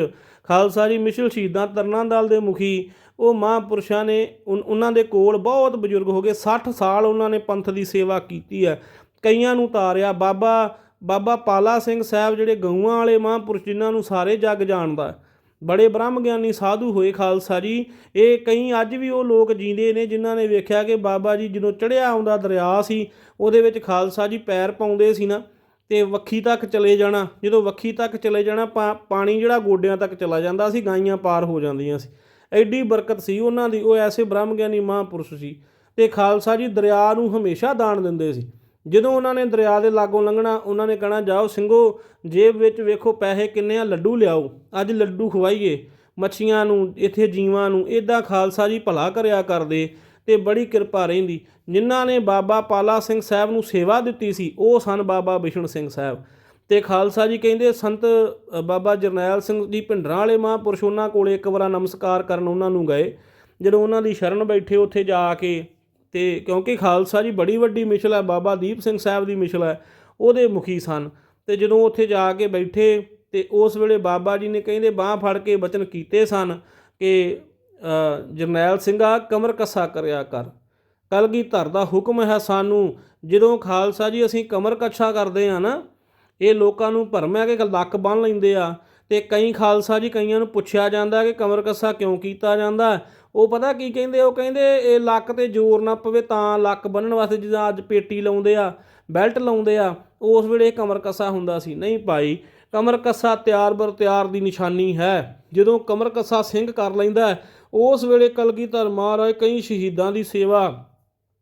ਖਾਲਸਾ ਜੀ ਮਿਸ਼ਲ ਸ਼ਹੀਦਾਂ ਤਰਨਾ ਦਲ ਦੇ ਮੁਖੀ। ਉਹ ਮਹਾਂਪੁਰਸ਼ਾਂ ਨੇ ਉਨ- ਉਹਨਾਂ ਦੇ ਕੋਲ ਬਹੁਤ ਬਜ਼ੁਰਗ ਹੋ ਗਏ 60 ਸਾਲ ਉਹਨਾਂ ਨੇ ਪੰਥ ਦੀ ਸੇਵਾ ਕੀਤੀ ਹੈ। ਕਈਆਂ ਨੂੰ ਤਾਰਿਆ, ਬਾਬਾ ਬਾਬਾ ਪਾਲਾ ਸਿੰਘ ਸਾਹਿਬ ਜਿਹੜੇ ਗਊਆਂ ਵਾਲੇ ਮਹਾਂਪੁਰਸ਼ ਜਿਨ੍ਹਾਂ ਨੂੰ ਸਾਰੇ ਜੱਗ ਜਾਣਦਾ ਬੜੇ ਬ੍ਰਹਮ ਗਿਆਨੀ ਸਾਧੂ ਹੋਏ ਖਾਲਸਾ ਜੀ। ਇਹ ਕਈ ਅੱਜ ਵੀ ਉਹ ਲੋਕ ਜੀਂਦੇ ਨੇ ਜਿਨ੍ਹਾਂ ਨੇ ਵੇਖਿਆ ਕਿ ਬਾਬਾ ਜੀ ਜਦੋਂ ਚੜਿਆ ਆਉਂਦਾ ਦਰਿਆ ਸੀ, ਉਹਦੇ ਵਿੱਚ ਖਾਲਸਾ ਜੀ ਪੈਰ ਪਾਉਂਦੇ ਸੀ ਨਾ। ਤੇ ਵੱਖੀ ਤੱਕ ਚਲੇ ਜਾਣਾ। ਜਦੋਂ ਵੱਖੀ ਤੱਕ ਚਲੇ ਜਾਣਾ, ਪਾ- ਪਾਣੀ ਜਿਹੜਾ ਗੋਡਿਆਂ ਤੱਕ ਚਲਾ ਜਾਂਦਾ ਸੀ, ਗਾਈਆਂ ਪਾਰ ਹੋ ਜਾਂਦੀਆਂ ਸੀ। ਐਡੀ ਬਰਕਤ ਸੀ ਉਹਨਾਂ ਦੀ, ਉਹ ਐਸੇ ਬ੍ਰਹਮ ਗਿਆਨੀ ਮਹਾਂਪੁਰਸ਼ ਸੀ ਤੇ ਖਾਲਸਾ ਜੀ ਦਰਿਆ ਨੂੰ ਹਮੇਸ਼ਾ ਦਾਨ ਦਿੰਦੇ ਸੀ। ਜਦੋਂ ਉਹਨਾਂ ਨੇ ਦਰਿਆ ਦੇ ਲਾਗੋਂ ਲੰਘਣਾ, ਉਹਨਾਂ ਨੇ ਕਹਿਣਾ, ਜਾਓ ਸਿੰਘੋ, ਜੇਬ ਵਿੱਚ ਵੇਖੋ ਪੈਸੇ ਕਿੰਨੇ ਆ, ਲੱਡੂ ਲਿਆਓ। ਅੱਜ ਲੱਡੂ ਖਵਾਈਏ, ਮੱਛੀਆਂ ਨੂੰ, ਇੱਥੇ ਜੀਵਾਂ ਨੂੰ ਇਦਾਂ ਖਾਲਸਾ ਜੀ ਭਲਾ ਕਰਿਆ ਕਰਦੇ। ਤੇ ਬੜੀ ਕਿਰਪਾ ਰਹਿੰਦੀ। ਜਿਨ੍ਹਾਂ ਨੇ ਬਾਬਾ ਪਾਲਾ ਸਿੰਘ ਸਾਹਿਬ ਨੂੰ ਸੇਵਾ ਦਿੱਤੀ ਸੀ, ਉਹ ਸਨ ਬਾਬਾ ਬਿਸ਼ਨ ਸਿੰਘ ਸਾਹਿਬ। ਤੇ ਖਾਲਸਾ ਜੀ ਕਹਿੰਦੇ, ਸੰਤ ਬਾਬਾ ਜਰਨੈਲ ਸਿੰਘ ਜੀ ਭਿੰਡਰਾਂ ਵਾਲੇ ਮਹਾਂਪੁਰਸ਼, ਉਹਨਾਂ ਕੋਲੇ ਇੱਕ ਵਾਰ ਨਮਸਕਾਰ ਕਰਨ ਉਹਨਾਂ ਨੂੰ ਗਏ। ਜਦੋਂ ਉਹਨਾਂ ਦੀ ਸ਼ਰਨ ਬੈਠੇ ਉੱਥੇ ਜਾ ਕੇ, ਤੇ ਕਿਉਂਕਿ ਖਾਲਸਾ ਜੀ ਬੜੀ ਵੱਡੀ ਮਿਸ਼ਲ ਹੈ, ਬਾਬਾ ਦੀਪ ਸਿੰਘ ਸਾਹਿਬ ਦੀ ਮਿਸ਼ਲ ਹੈ, ਉਹਦੇ ਮੁਖੀ ਸਨ। ਤੇ ਜਦੋਂ ਉੱਥੇ ਜਾ ਕੇ ਬੈਠੇ, ਤੇ ਉਸ ਵੇਲੇ ਬਾਬਾ ਜੀ ਨੇ ਕਹਿੰਦੇ, ਬਾਹ ਫੜ ਕੇ ਬਚਨ ਕੀਤੇ ਸਨ ਕਿ ਜਰਨੈਲ ਸਿੰਘਾ ਕਮਰ ਕੱਸਾ ਕਰਿਆ ਕਰ। ਕਲਗੀ ਧਰ ਦਾ ਹੁਕਮ ਹੈ ਸਾਨੂੰ, ਜਦੋਂ ਖਾਲਸਾ ਜੀ ਅਸੀਂ ਕਮਰ ਕੱਛਾ ਕਰਦੇ ਆ ਨਾ, ਇਹ ਲੋਕਾਂ ਨੂੰ ਭਰਮ ਹੈ ਕਿ ਲੱਕ ਬੰਨ ਲੈਂਦੇ ਆ। ਤੇ ਕਈ ਖਾਲਸਾ ਜੀ ਕਈਆਂ ਨੂੰ ਪੁੱਛਿਆ ਜਾਂਦਾ ਕਿ ਕਮਰ ਕੱਸਾ ਕਿਉਂ ਕੀਤਾ ਜਾਂਦਾ? ਉਹ ਪਤਾ ਕੀ ਕਹਿੰਦੇ? ਉਹ ਕਹਿੰਦੇ, ਇਹ ਲੱਕ ਤੇ ਜ਼ੋਰ ਨਾ ਪਵੇ ਤਾਂ ਲੱਕ ਬੰਨਣ ਵਾਸਤੇ ਜਿੱਦਾਂ ਅੱਜ ਪੇਟੀ ਲਾਉਂਦੇ ਆ, ਬੈਲਟ ਲਾਉਂਦੇ ਆ, ਉਸ ਵੇਲੇ ਇਹ ਕਮਰ ਕੱਸਾ ਹੁੰਦਾ ਸੀ। ਨਹੀਂ ਭਾਈ, ਕਮਰ ਕੱਸਾ ਤਿਆਰ ਬਰ ਤਿਆਰ ਦੀ ਨਿਸ਼ਾਨੀ ਹੈ। ਜਦੋਂ ਕਮਰ ਕੱਸਾ ਸਿੰਘ ਕਰ ਲੈਂਦਾ ਉਸ ਵੇਲੇ ਕਲਗੀਧਰ ਮਹਾਰਾਜ ਕਈ ਸ਼ਹੀਦਾਂ ਦੀ ਸੇਵਾ,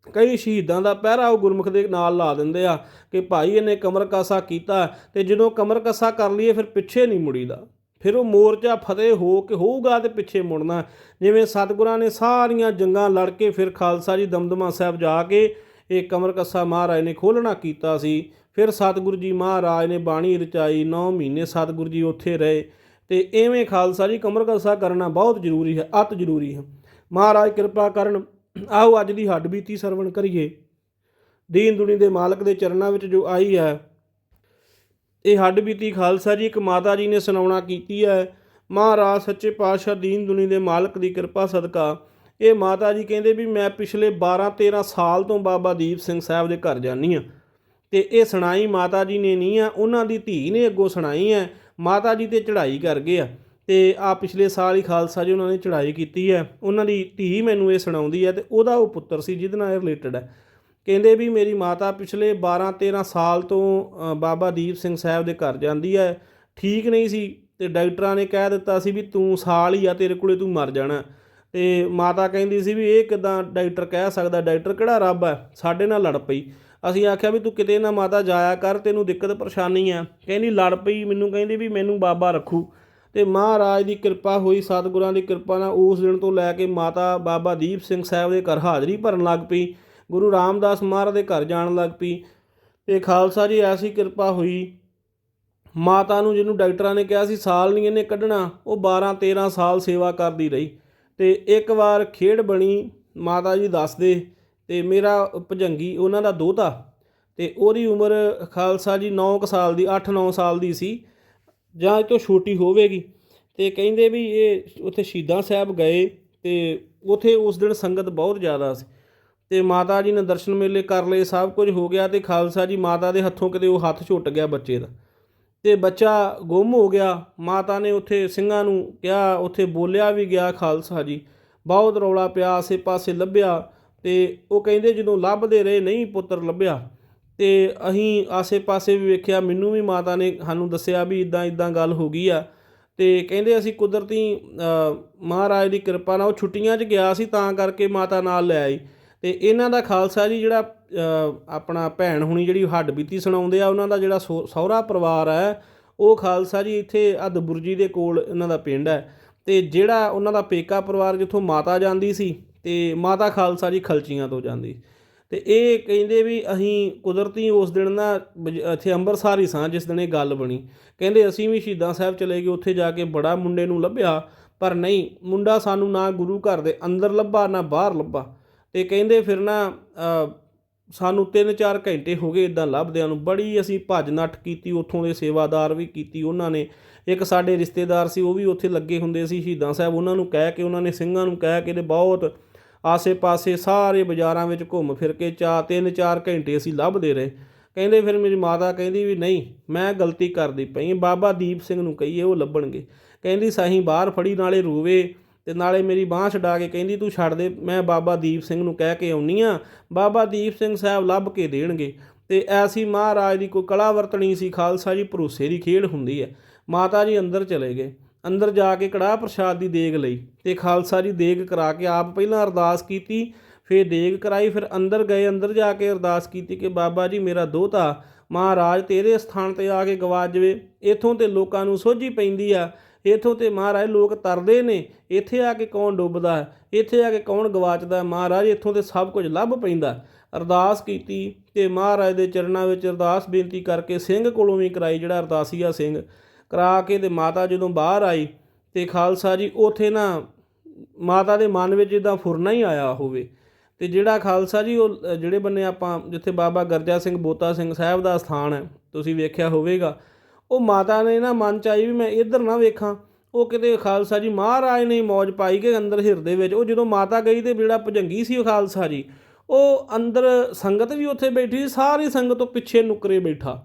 ਕਈ ਸ਼ਹੀਦਾਂ ਦਾ ਪਹਿਰਾ ਉਹ ਗੁਰਮੁਖ ਦੇ ਨਾਲ ਲਾ ਦਿੰਦੇ ਆ ਕਿ ਭਾਈ ਇਹਨੇ ਕਮਰ ਕਸਾ ਕੀਤਾ ਤੇ ਜਦੋਂ ਕਮਰ ਕਸਾ ਕਰ ਲਈਏ ਫਿਰ ਪਿੱਛੇ ਨਹੀਂ ਮੁੜੀਦਾ। ਫਿਰ ਉਹ ਮੋਰਚਾ ਫਤਿਹ ਹੋ ਕੇ ਹੋਊਗਾ ਤੇ ਪਿੱਛੇ ਮੁੜਨਾ। ਜਿਵੇਂ ਸਤਿਗੁਰਾਂ ਨੇ ਸਾਰੀਆਂ ਜੰਗਾਂ ਲੜ ਕੇ ਫਿਰ ਖਾਲਸਾ ਜੀ ਦਮਦਮਾ ਸਾਹਿਬ ਜਾ ਕੇ ਇਹ ਕਮਰ ਕੱਸਾ ਮਹਾਰਾਜ ਨੇ ਖੋਲਣਾ ਕੀਤਾ ਸੀ। ਫਿਰ ਸਤਿਗੁਰੂ ਜੀ ਮਹਾਰਾਜ ਨੇ ਬਾਣੀ ਰਚਾਈ 9 ਮਹੀਨੇ ਸਤਿਗੁਰੂ ਜੀ ਉੱਥੇ ਰਹੇ। ਤੇ ਐਵੇਂ ਖਾਲਸਾ ਜੀ, ਕਮਰ ਕੱਸਾ ਕਰਨਾ ਬਹੁਤ ਜ਼ਰੂਰੀ ਹੈ, ਅਤ ਜ਼ਰੂਰੀ ਹੈ। ਮਹਾਰਾਜ ਕਿਰਪਾ ਕਰਨ, ਆਓ ਅੱਜ ਦੀ ਹੱਡ ਬੀਤੀ ਸਰਵਣ ਕਰੀਏ। ਦੀਨ ਦੁਨੀ ਦੇ ਮਾਲਕ ਦੇ ਚਰਨਾਂ ਵਿੱਚ ਜੋ ਆਈ ਹੈ, ਇਹ ਹੱਡ ਬੀਤੀ ਖਾਲਸਾ ਜੀ, ਇੱਕ ਮਾਤਾ ਜੀ ਨੇ ਸੁਣਾਉਣਾ ਕੀਤੀ ਹੈ, ਮਹਾਰਾਜ ਸੱਚੇ ਪਾਤਸ਼ਾਹ ਦੀਨ ਦੁਨੀ ਦੇ ਮਾਲਕ ਦੀ ਕਿਰਪਾ ਸਦਕਾ। ਇਹ ਮਾਤਾ ਜੀ ਕਹਿੰਦੇ ਵੀ ਮੈਂ ਪਿਛਲੇ 12 13 ਸਾਲ ਤੋਂ ਬਾਬਾ ਦੀਪ ਸਿੰਘ ਸਾਹਿਬ ਦੇ ਘਰ ਜਾਨੀ ਆ ਤੇ ਇਹ ਸੁਣਾਈ ਮਾਤਾ ਜੀ ਨੇ ਨਹੀਂ ਆ ਉਹਨਾਂ ਦੀ ਧੀ ਨੇ ਅੱਗੋਂ ਸੁਣਾਈ ਹੈ ਮਾਤਾ ਜੀ ਤੇ ਚੜ੍ਹਾਈ ਕਰ ਗਏ ਆ। ਤੇ ਆ ਪਿਛਲੇ ਸਾਲ ਹੀ ਖਾਲਸਾ ਜੀ ਉਹਨਾਂ ਨੇ ਚੜ੍ਹਾਈ ਕੀਤੀ ਹੈ। ਉਹਨਾਂ ਦੀ ਧੀ ਮੈਨੂੰ ਇਹ ਸੁਣਾਉਂਦੀ ਹੈ ਤੇ ਉਹਦਾ ਉਹ ਪੁੱਤਰ ਸੀ ਜਿਹਦੇ ਨਾਲ ਇਹ ਰਿਲੇਟਡ ਹੈ। ਕਹਿੰਦੇ ਵੀ ਮੇਰੀ ਮਾਤਾ ਪਿਛਲੇ 12 13 ਸਾਲ ਤੋਂ ਬਾਬਾ ਦੀਪ ਸਿੰਘ ਸਾਹਿਬ ਦੇ ਘਰ ਜਾਂਦੀ ਹੈ। ਠੀਕ ਨਹੀਂ ਸੀ ਤੇ ਡਾਕਟਰਾਂ ਨੇ ਕਹਿ ਦਿੱਤਾ ਸੀ ਵੀ ਤੂੰ ਸਾਲ ਹੀ ਆ, ਤੇਰੇ ਕੋਲੇ ਤੂੰ ਮਰ ਜਾਣਾ। ਤੇ ਮਾਤਾ ਕਹਿੰਦੀ ਸੀ ਵੀ ਇਹ ਕਿਦਾਂ ਡਾਕਟਰ ਕਹਿ ਸਕਦਾ, ਡਾਕਟਰ ਕਿਹੜਾ ਰੱਬ ਹੈ? ਸਾਡੇ ਨਾਲ ਲੜ ਪਈ। ਅਸੀਂ ਆਖਿਆ ਵੀ ਤੂੰ ਕਿਤੇ ਨਾ ਮਾਤਾ ਜਾਇਆ ਕਰ, ਤੈਨੂੰ ਦਿੱਕਤ ਪਰੇਸ਼ਾਨੀ ਆ। ਕਹਿੰਦੀ ਲੜ ਪਈ, ਮੈਨੂੰ ਕਹਿੰਦੀ ਵੀ ਮੈਨੂੰ ਬਾਬਾ ਰੱਖੂ। ਤੇ ਮਹਾਰਾਜ ਦੀ ਕਿਰਪਾ ਹੋਈ, ਸਤਿਗੁਰਾਂ ਦੀ ਕਿਰਪਾ ਨਾਲ ਉਸ ਦਿਨ ਤੋਂ ਲੈ ਕੇ ਮਾਤਾ ਬਾਬਾ ਦੀਪ ਸਿੰਘ ਸਾਹਿਬ ਦੇ ਘਰ ਹਾਜ਼ਰੀ ਭਰਨ ਲੱਗ ਪਈ। ਗੁਰੂ ਰਾਮਦਾਸ ਮਹਾਰਾਜ ਦੇ ਘਰ ਜਾਣ ਲੱਗ ਪਈ। ਤੇ ਖਾਲਸਾ ਜੀ, ਐਸੀ ਕਿਰਪਾ ਹੋਈ। ਮਾਤਾ ਨੂੰ ਜਿਹਨੂੰ ਡਾਕਟਰਾਂ ਨੇ ਕਿਹਾ ਸੀ, ਸਾਲ ਨਹੀਂ ਇਹਨੇ ਕੱਢਣਾ, ਉਹ 12 13 ਸਾਲ ਸੇਵਾ ਕਰਦੀ ਰਹੀ। ਤੇ ਇੱਕ ਵਾਰ ਖੇਡ ਬਣੀ, ਮਾਤਾ ਜੀ ਦੱਸਦੇ ਤੇ ਮੇਰਾ ਭਜੰਗੀ, ਉਹਨਾਂ ਦਾ ਦੋਤਾ ਤੇ ਉਹਦੀ ਉਮਰ ਖਾਲਸਾ ਜੀ 9 ਸਾਲ ਦੀ 8-9 ਸਾਲ ਦੀ ਸੀ। ਜਾਂ ਇਹ ਤੋਂ ਛੋਟੀ ਹੋਵੇਗੀ। ਤੇ ਕਹਿੰਦੇ ਵੀ ਇਹ ਉੱਥੇ ਸ਼ਹੀਦਾਂ ਸਾਹਿਬ ਗਏ ਤੇ ਉਥੇ ਉਸ ਦਿਨ ਸੰਗਤ ਬਹੁਤ ਜ਼ਿਆਦਾ ਸੀ। ਤੇ ਮਾਤਾ ਜੀ ਨੇ ਦਰਸ਼ਨ ਮੇਲੇ ਕਰ ਲਏ, ਸਭ ਕੁਝ ਹੋ ਗਿਆ ਤੇ ਖਾਲਸਾ ਜੀ ਮਾਤਾ ਦੇ ਹੱਥੋਂ ਕਿਤੇ ਉਹ ਹੱਥ ਛੁੱਟ ਗਿਆ ਬੱਚੇ ਦਾ। ਤੇ ਬੱਚਾ ਗੁੰਮ ਹੋ ਗਿਆ। ਮਾਤਾ ਨੇ ਉੱਥੇ ਸਿੰਘਾਂ ਨੂੰ ਕਿਹਾ, ਉੱਥੇ ਬੋਲਿਆ ਵੀ ਗਿਆ ਖਾਲਸਾ ਜੀ। ਬਹੁਤ ਰੌਲਾ ਪਿਆ ਆਸੇ ਪਾਸੇ ਲੱਭਿਆ। ਤੇ ਉਹ ਕਹਿੰਦੇ ਜਦੋਂ ਲੱਭਦੇ ਰਹੇ, ਨਹੀਂ ਪੁੱਤਰ ਲੱਭਿਆ। ਤੇ ਅਸੀਂ ਆਸੇ ਪਾਸੇ ਵੀ ਵੇਖਿਆ, ਮੈਨੂੰ ਵੀ ਮਾਤਾ ਨੇ ਸਾਨੂੰ ਦੱਸਿਆ ਵੀ ਇਦਾਂ ਇਦਾਂ ਗੱਲ ਹੋ ਗਈ ਆ। ਤੇ ਕਹਿੰਦੇ ਅਸੀਂ ਕੁਦਰਤੀ ਮਹਾਰਾਜ ਦੀ ਕਿਰਪਾ ਨਾਲ ਉਹ ਛੁੱਟੀਆਂ 'ਚ ਗਿਆ ਸੀ, ਤਾਂ ਕਰਕੇ ਮਾਤਾ ਨਾਲ ਲੈ ਆਈ। ਤੇ ਇਹਨਾਂ ਦਾ ਖਾਲਸਾ ਜੀ ਜਿਹੜਾ ਆਪਣਾ ਭੈਣ ਹੁਣੀ ਜਿਹੜੀ ਹੱਡ ਬੀਤੀ ਸੁਣਾਉਂਦੇ ਆ, ਉਹਨਾਂ ਦਾ ਜਿਹੜਾ ਸਹੁ- ਸਹੁਰਾ ਪਰਿਵਾਰ ਹੈ, ਉਹ ਖਾਲਸਾ ਜੀ ਇੱਥੇ ਅਦਬੁਰਜੀ ਦੇ ਕੋਲ ਇਹਨਾਂ ਦਾ ਪਿੰਡ ਹੈ। ਤੇ ਜਿਹੜਾ ਉਹਨਾਂ ਦਾ ਪੇਕਾ ਪਰਿਵਾਰ ਜਿੱਥੋਂ ਮਾਤਾ ਜਾਂਦੀ ਸੀ ਤੇ ਮਾਤਾ ਖਾਲਸਾ ਜੀ ਖਲਚੀਆਂ ਤੋਂ ਜਾਂਦੀ। ਤੇ ਇਹ ਕਹਿੰਦੇ ਵੀ ਅਸੀਂ ਕੁਦਰਤੀ ਉਸ ਦਿਨ ਨਾ ਬਜ- ਇੱਥੇ ਅੰਮ੍ਰਿਤਸਰ ਹੀ ਸਾਂ, ਜਿਸ ਦਿਨ ਇਹ ਗੱਲ ਬਣੀ। ਕਹਿੰਦੇ ਅਸੀਂ ਵੀ ਸ਼ਹੀਦਾਂ ਸਾਹਿਬ ਚਲੇ ਗਏ, ਉੱਥੇ ਜਾ ਕੇ ਬੜਾ ਮੁੰਡੇ ਨੂੰ ਲੱਭਿਆ, ਪਰ ਨਹੀਂ, ਮੁੰਡਾ ਸਾਨੂੰ ਨਾ ਗੁਰੂ ਘਰ ਦੇ ਅੰਦਰ ਲੱਭਾ, ਨਾ ਬਾਹਰ ਲੱਭਾ। ਤੇ ਕਹਿੰਦੇ ਫਿਰ ਨਾ ਸਾਨੂੰ 3-4 ਘੰਟੇ ਹੋ ਗਏ ਇਦਾਂ ਲੱਭਦਿਆਂ ਨੂੰ, ਬੜੀ ਅਸੀਂ ਭੱਜ ਨੱਠ ਕੀਤੀ, ਉੱਥੋਂ ਦੇ ਸੇਵਾਦਾਰ ਵੀ ਕੀਤੀ ਉਹਨਾਂ ਨੇ। ਇੱਕ ਸਾਡੇ ਰਿਸ਼ਤੇਦਾਰ ਸੀ, ਉਹ ਵੀ ਉੱਥੇ ਲੱਗੇ ਹੁੰਦੇ ਸੀ ਸ਼ਹੀਦਾਂ ਸਾਹਿਬ, ਉਹਨਾਂ ਨੂੰ ਕਹਿ ਕੇ, ਉਹਨਾਂ ਨੇ ਸਿੰਘਾਂ ਨੂੰ ਕਹਿ ਕੇ ਤੇ ਬਹੁਤ ਆਸੇ-ਪਾਸੇ ਸਾਰੇ ਬਾਜ਼ਾਰਾਂ ਵਿੱਚ ਘੁੰਮ ਫਿਰ ਕੇ ਚਾ 3-4 ਘੰਟੇ ਅਸੀਂ ਲੱਭਦੇ ਰਹੇ। ਕਹਿੰਦੇ ਫਿਰ ਮੇਰੀ ਮਾਤਾ ਕਹਿੰਦੀ ਵੀ ਨਹੀਂ, ਮੈਂ ਗਲਤੀ ਕਰਦੀ ਪਈ ਬਾਬਾ ਦੀਪ ਸਿੰਘ ਨੂੰ ਕਹੀਏ ਉਹ ਲੱਭਣਗੇ। ਕਹਿੰਦੀ ਸਾਹੀਂ ਬਾਹਰ ਫੜੀ, ਨਾਲੇ ਰੋਵੇ ਤੇ ਨਾਲੇ ਮੇਰੀ ਬਾਂਹ ਛਡਾ ਕੇ ਕਹਿੰਦੀ ਤੂੰ ਛੱਡ ਦੇ, ਮੈਂ ਬਾਬਾ ਦੀਪ ਸਿੰਘ ਨੂੰ ਕਹਿ ਕੇ ਆਉਣੀ ਆ ਬਾਬਾ ਦੀਪ ਸਿੰਘ ਸਾਹਿਬ ਲੱਭ ਕੇ ਦੇਣਗੇ। ਤੇ ਐਸੀ ਮਹਾਰਾਜ ਦੀ ਕੋਈ ਕਲਾ ਵਰਤਣੀ ਸੀ, ਖਾਲਸਾ ਜੀ ਭਰੋਸੇ ਦੀ ਖੇਡ ਹੁੰਦੀ ਹੈ। ਮਾਤਾ ਜੀ ਅੰਦਰ ਚਲੇ ਗਏ। ਅੰਦਰ ਜਾ ਕੇ ਕੜਾਹ ਪ੍ਰਸ਼ਾਦ ਦੀ ਦੇਗ ਲਈ ਤੇ ਖਾਲਸਾ ਜੀ ਦੇਗ ਕਰਾ ਕੇ ਆਪ ਪਹਿਲਾਂ ਅਰਦਾਸ ਕੀਤੀ, ਫਿਰ ਦੇਗ ਕਰਾਈ, ਫਿਰ ਅੰਦਰ ਗਏ, ਅੰਦਰ ਜਾ ਕੇ ਅਰਦਾਸ ਕੀਤੀ ਕਿ ਬਾਬਾ ਜੀ ਮੇਰਾ ਦੋਤਾ ਮਹਾਰਾਜ ਤੇਰੇ ਸਥਾਨ ਤੇ ਆ ਕੇ ਗਵਾਚ ਜਵੇ। ਇਥੋਂ ਤੇ ਲੋਕਾਂ ਨੂੰ ਸੋਝੀ ਪੈਂਦੀ ਆ। ਇਥੋਂ ਤੇ ਮਹਾਰਾਜ ਲੋਕ ਤਰਦੇ ਨੇ। ਇੱਥੇ ਆ ਕੇ ਕੌਣ ਡੁੱਬਦਾ? ਇੱਥੇ ਆ ਕੇ ਕੌਣ ਗਵਾਚਦਾ? ਮਹਾਰਾਜ ਇੱਥੋਂ ਤੇ ਸਭ ਕੁਝ ਲੱਭ ਪੈਂਦਾ। ਅਰਦਾਸ ਕੀਤੀ ਤੇ ਮਹਾਰਾਜ ਦੇ ਚਰਨਾਂ ਵਿੱਚ ਅਰਦਾਸ ਬੇਨਤੀ ਕਰਕੇ ਸਿੰਘ ਕੋਲੋਂ ਵੀ ਕਰਾਈ ਜਿਹੜਾ ਅਰਦਾਸੀਆ ਸਿੰਘ। ਕਰਾ ਕੇ ਤੇ ਮਾਤਾ ਜਦੋਂ ਬਾਹਰ ਆਈ ਤੇ ਖਾਲਸਾ ਜੀ ਉਥੇ ਨਾ ਮਾਤਾ ਦੇ ਮਨ ਵਿੱਚ ਜਿੱਦਾਂ ਫੁਰਨਾ ਹੀ ਆਇਆ ਹੋਵੇ। ਤੇ ਜਿਹੜਾ ਖਾਲਸਾ ਜੀ ਉਹ ਜਿਹੜੇ ਬੰਨੇ ਆਪਾਂ ਜਿੱਥੇ ਬਾਬਾ ਗਰਜਾ ਸਿੰਘ ਬੋਤਾ ਸਿੰਘ ਸਾਹਿਬ ਦਾ ਸਥਾਨ ਹੈ, ਤੁਸੀਂ ਵੇਖਿਆ ਹੋਵੇਗਾ, ਉਹ ਮਾਤਾ ਨੇ ਨਾ ਮਨ ਚ ਆਈ ਵੀ ਮੈਂ ਇੱਧਰ ਨਾ ਵੇਖਾਂ। ਉਹ ਕਿਤੇ ਖਾਲਸਾ ਜੀ ਮਹਾਰਾਜ ਨੇ ਮੌਜ ਪਾਈ ਕਿ ਅੰਦਰ ਹਿਰਦੇ ਵਿੱਚ, ਉਹ ਜਦੋਂ ਮਾਤਾ ਗਈ ਤੇ ਜਿਹੜਾ ਭਜੰਗੀ ਸੀ ਉਹ ਖਾਲਸਾ ਜੀ, ਉਹ ਅੰਦਰ ਸੰਗਤ ਵੀ ਉੱਥੇ ਬੈਠੀ ਸਾਰੀ ਸੰਗਤ ਤੋਂ ਪਿੱਛੇ ਨੁਕਰੇ ਬੈਠਾ।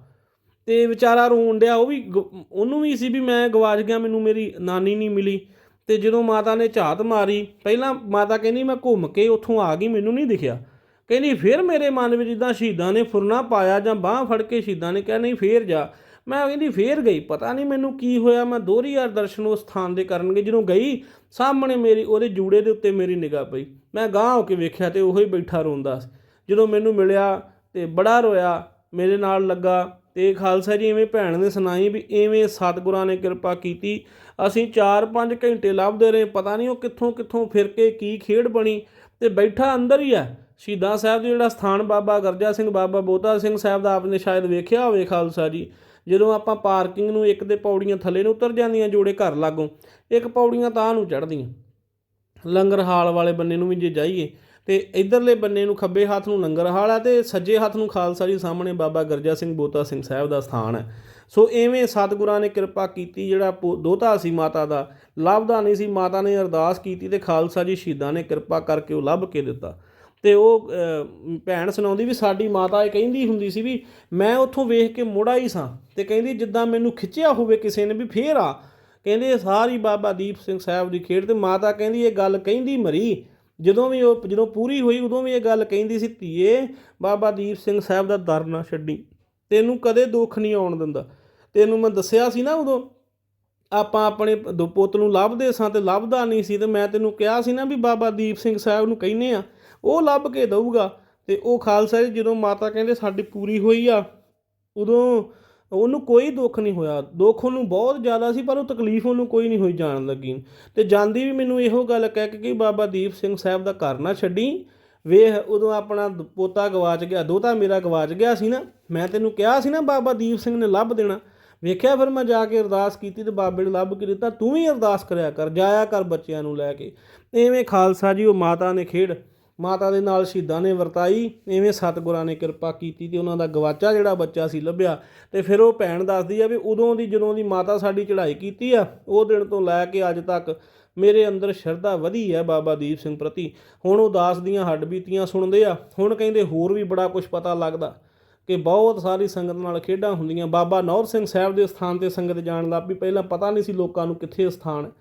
ਤੇ ਵਿਚਾਰਾ ਰੋਣ ਡਿਆ, ਉਹ ਵੀ ਗ- ਉਹਨੂੰ ਵੀ ਸੀ ਵੀ ਮੈਂ ਗਵਾਚ ਗਿਆ, ਮੈਨੂੰ ਮੇਰੀ ਨਾਨੀ ਨਹੀਂ ਮਿਲੀ। ਤੇ ਜਦੋਂ ਮਾਤਾ ਨੇ ਝਾਤ ਮਾਰੀ, ਪਹਿਲਾਂ ਮਾਤਾ ਕਹਿੰਦੀ, ਮੈਂ ਘੁੰਮ ਕੇ ਉੱਥੋਂ ਆ ਗਈ, ਮੈਨੂੰ ਨਹੀਂ ਦਿਖਿਆ। ਕਹਿੰਦੀ, ਫਿਰ ਮੇਰੇ ਮਨ ਵਿੱਚ ਜਿੱਦਾਂ ਸ਼ਹੀਦਾਂ ਨੇ ਫੁਰਨਾ ਪਾਇਆ ਜਾਂ ਬਾਹ ਫੜ ਕੇ ਸ਼ਹੀਦਾਂ ਨੇ ਕਿਹਾ, ਨਹੀਂ, ਫੇਰ ਜਾ। ਮੈਂ ਕਹਿੰਦੀ, ਫੇਰ ਗਈ? ਪਤਾ ਨਹੀਂ ਮੈਨੂੰ ਕੀ ਹੋਇਆ, ਮੈਂ ਦੋਹਰੀ ਯਾਰ ਦਰਸ਼ਨ ਉਸ ਸਥਾਨ ਦੇ ਕਰਨਗੇ, ਜਦੋਂ ਗਈ, ਸਾਹਮਣੇ ਮੇਰੀ, ਉਹਦੇ ਜੂੜੇ ਦੇ ਉੱਤੇ ਮੇਰੀ ਨਿਗਾਹ ਪਈ। ਮੈਂ ਗਾਂਹ ਹੋ ਕੇ ਵੇਖਿਆ ਤੇ ਹੀ ਬੈਠਾ ਰੋਂਦਾ ਸੀ। ਜਦੋਂ ਮੈਨੂੰ ਮਿਲਿਆ ਤੇ ਬੜਾ ਰੋਇਆ, ਮੇਰੇ ਨਾਲ ਲੱਗਾ ਤੇ ਖਾਲਸਾ ਜੀ ਐਵੇਂ ਭੈਣ ਨੇ ਸੁਣਾਈ ਵੀ ਐਵੇਂ ਸਤਿਗੁਰਾਂ ਨੇ ਕਿਰਪਾ ਕੀਤੀ। ਅਸੀਂ 4-5 ਘੰਟੇ ਲੱਭਦੇ ਰਹੇ, ਪਤਾ ਨਹੀਂ ਉਹ ਕਿੱਥੋਂ ਕਿੱਥੋਂ ਫਿਰ ਕੇ ਕੀ ਖੇਡ ਬਣੀ ਤੇ ਬੈਠਾ ਅੰਦਰ ਹੀ ਆ ਸ਼ਹੀਦਾਂ ਸਾਹਿਬ ਦਾ ਜਿਹੜਾ ਸਥਾਨ ਬਾਬਾ ਗਰਜਾ ਸਿੰਘ, ਬਾਬਾ ਬੋਤਾ ਸਿੰਘ ਸਾਹਿਬ ਦਾ ਆਪਨੇ ਸ਼ਾਇਦ ਵੇਖਿਆ ਹੋਵੇ ਖਾਲਸਾ ਜੀ, ਜਦੋਂ ਆਪਾਂ ਪਾਰਕਿੰਗ ਨੂੰ ਇੱਕ ਦੇ ਪੌੜੀਆਂ ਥੱਲੇ ਨੂੰ ਉਤਰ ਜਾਂਦੀਆਂ ਜੋੜੇ ਘਰ ਲਾਗੋਂ, ਇੱਕ ਪੌੜੀਆਂ ਤਾਂ ਨੂੰ ਚੜ੍ਹਦੀਆਂ। ਲੰਗਰ ਹਾਲ ਵਾਲੇ ਬੰਨੇ ਨੂੰ ਵੀ ਜੇ ਜਾਈਏ ਤੇ ਇਧਰਲੇ ਬੰਨੇ ਨੂੰ ਖੱਬੇ ਹੱਥ ਨੂੰ ਲੰਗਰ ਹਾਲ ਆ ਤੇ ਸੱਜੇ ਹੱਥ ਨੂੰ ਖਾਲਸਾ ਜੀ ਸਾਹਮਣੇ ਬਾਬਾ ਗਰਜਾ ਸਿੰਘ ਬੋਤਾ ਸਿੰਘ ਸਾਹਿਬ ਦਾ ਸਥਾਨ ਹੈ ਸੋ ਐਵੇਂ ਸਤਿਗੁਰਾਂ ਨੇ ਕਿਰਪਾ ਕੀਤੀ, ਜਿਹੜਾ ਪੋ- ਦੋਹਤਾ ਸੀ ਮਾਤਾ ਦਾ, ਲੱਭਦਾ ਨਹੀਂ ਸੀ, ਮਾਤਾ ਨੇ ਅਰਦਾਸ ਕੀਤੀ ਤੇ ਖਾਲਸਾ ਜੀ ਸ਼ਹੀਦਾਂ ਨੇ ਕਿਰਪਾ ਕਰਕੇ ਉਹ ਲੱਭ ਕੇ ਦਿੱਤਾ। ਤੇ ਉਹ ਭੈਣ ਸੁਣਾਉਂਦੀ ਵੀ ਸਾਡੀ ਮਾਤਾ ਇਹ ਕਹਿੰਦੀ ਹੁੰਦੀ ਸੀ ਵੀ ਮੈਂ ਉੱਥੋਂ ਵੇਖ ਕੇ ਮੁੜਾ ਹੀ ਸਾਂ ਤੇ ਕਹਿੰਦੀ ਜਿੱਦਾਂ ਮੈਨੂੰ ਖਿੱਚਿਆ ਹੋਵੇ ਕਿਸੇ ਨੇ ਵੀ ਫੇਰ ਆ। ਕਹਿੰਦੇ ਸਾਰੀ ਬਾਬਾ ਦੀਪ ਸਿੰਘ ਸਾਹਿਬ ਦੀ ਖੇਡ ਤੇ ਮਾਤਾ ਕਹਿੰਦੀ ਇਹ ਗੱਲ ਕਹਿੰਦੀ ਮਰੀ। ਜਦੋਂ ਵੀ ਉਹ, ਜਦੋਂ ਪੂਰੀ ਹੋਈ, ਉਦੋਂ ਵੀ ਇਹ ਗੱਲ ਕਹਿੰਦੀ ਸੀ, ਧੀਏ, ਬਾਬਾ ਦੀਪ ਸਿੰਘ ਸਾਹਿਬ ਦਾ ਦਰ ਨਾ ਛੱਡੀ। ਤੈਨੂੰ ਕਦੇ ਦੁੱਖ ਨਹੀਂ ਆਉਣ ਦਿੰਦਾ। ਤੈਨੂੰ ਮੈਂ ਦੱਸਿਆ ਸੀ ਨਾ ਉਦੋਂ, ਆਪਾਂ ਆਪਣੇ ਦੋ, ਪੁੱਤ ਨੂੰ ਲੱਭਦੇ ਸਾਂ ਤੇ ਲੱਭਦਾ ਨਹੀਂ ਸੀ ਤੇ ਮੈਂ ਤੈਨੂੰ ਕਿਹਾ ਸੀ ਨਾ ਵੀ ਬਾਬਾ ਦੀਪ ਸਿੰਘ ਸਾਹਿਬ ਨੂੰ ਕਹਿੰਨੇ ਆ, ਉਹ ਲੱਭ ਕੇ ਦਊਗਾ। ਤੇ ਉਹ ਖਾਲਸਾ ਜੀ ਜਦੋਂ ਮਾਤਾ ਕਹਿੰਦੇ ਸਾਡੀ ਪੂਰੀ ਹੋਈ ਆ, ਉਦੋਂ ਉਹਨੂੰ ਕੋਈ ਦੁੱਖ ਨਹੀਂ ਹੋਇਆ। ਦੁੱਖ ਉਹਨੂੰ ਬਹੁਤ ਜ਼ਿਆਦਾ ਸੀ, ਪਰ ਉਹ ਤਕਲੀਫ ਉਹਨੂੰ ਕੋਈ ਨਹੀਂ ਹੋਈ ਜਾਣ ਲੱਗੀ। ਤੇ ਜਾਂਦੀ ਵੀ ਮੈਨੂੰ ਇਹੋ ਗੱਲ ਕਹਿ ਕੇ ਕਿ ਬਾਬਾ ਦੀਪ ਸਿੰਘ ਸਾਹਿਬ ਦਾ ਘਰ ਨਾ ਛੱਡੀ। ਵੇਖ, ਉਦੋਂ ਆਪਣਾ ਪੋਤਾ ਗਵਾਚ ਗਿਆ, ਦੋਤਾ ਮੇਰਾ ਗਵਾਚ ਗਿਆ ਸੀ ਨਾ। ਮੈਂ ਤੈਨੂੰ ਕਿਹਾ ਸੀ ਨਾ, ਬਾਬਾ ਦੀਪ ਸਿੰਘ ਨੇ ਲੱਭ ਦੇਣਾ। ਵੇਖਿਆ ਫਿਰ ਮੈਂ ਜਾ ਕੇ ਅਰਦਾਸ ਕੀਤੀ ਤੇ ਬਾਬੇ ਨੇ ਲੱਭ ਕੇ ਦਿੱਤਾ। ਤੂੰ ਵੀ ਅਰਦਾਸ ਕਰਿਆ ਕਰ, ਜਾਇਆ ਕਰ ਬੱਚਿਆਂ ਨੂੰ ਲੈ ਕੇ। ਐਵੇਂ ਖਾਲਸਾ ਜੀ, ਉਹ ਮਾਤਾ ਨੇ ਖੇਡ। ਮਾਤਾ ਦੇ ਨਾਲ ਸ਼ਹੀਦਾਂ ਨੇ ਵਰਤਾਈ ਇਵੇਂ ਸਤਿਗੁਰਾਂ ਨੇ ਕਿਰਪਾ ਕੀਤੀ ਤੇ ਉਹਨਾਂ ਦਾ ਗਵਾਚਾ ਜਿਹੜਾ ਬੱਚਾ ਸੀ ਲੱਭਿਆ। ਤੇ ਫਿਰ ਉਹ ਭੈਣ ਦੱਸਦੀ ਆ ਵੀ ਉਦੋਂ ਦੀ ਜਦੋਂ ਦੀ ਮਾਤਾ ਸਾਡੀ ਚੜ੍ਹਾਈ ਕੀਤੀ ਆ, ਉਹ ਦਿਨ ਤੋਂ ਲੈ ਕੇ ਅੱਜ ਤੱਕ ਮੇਰੇ ਅੰਦਰ ਸ਼ਰਧਾ ਵਧੀ ਹੈ ਬਾਬਾ ਦੀਪ ਸਿੰਘ ਪ੍ਰਤੀ। ਹੁਣ ਉਹ ਦਾਸ ਦੀਆਂ ਹੱਡ ਬੀਤੀਆਂ ਸੁਣਦੇ ਆ, ਹੁਣ ਕਹਿੰਦੇ ਹੋਰ ਵੀ ਬੜਾ ਕੁਝ ਪਤਾ ਲੱਗਦਾ ਕਿ ਬਹੁਤ ਸਾਰੀ ਸੰਗਤ ਨਾਲ ਖੇਡਾਂ ਹੁੰਦੀਆਂ। ਬਾਬਾ ਨੌਰ ਸਿੰਘ ਸਾਹਿਬ ਦੇ ਸਥਾਨ ਤੇ ਸੰਗਤ ਜਾਣ ਲੱਗ ਪਈ। ਪਹਿਲਾਂ ਪਤਾ ਨਹੀਂ ਸੀ ਲੋਕਾਂ ਨੂੰ ਕਿੱਥੇ ਸਥਾਨ ਹੈ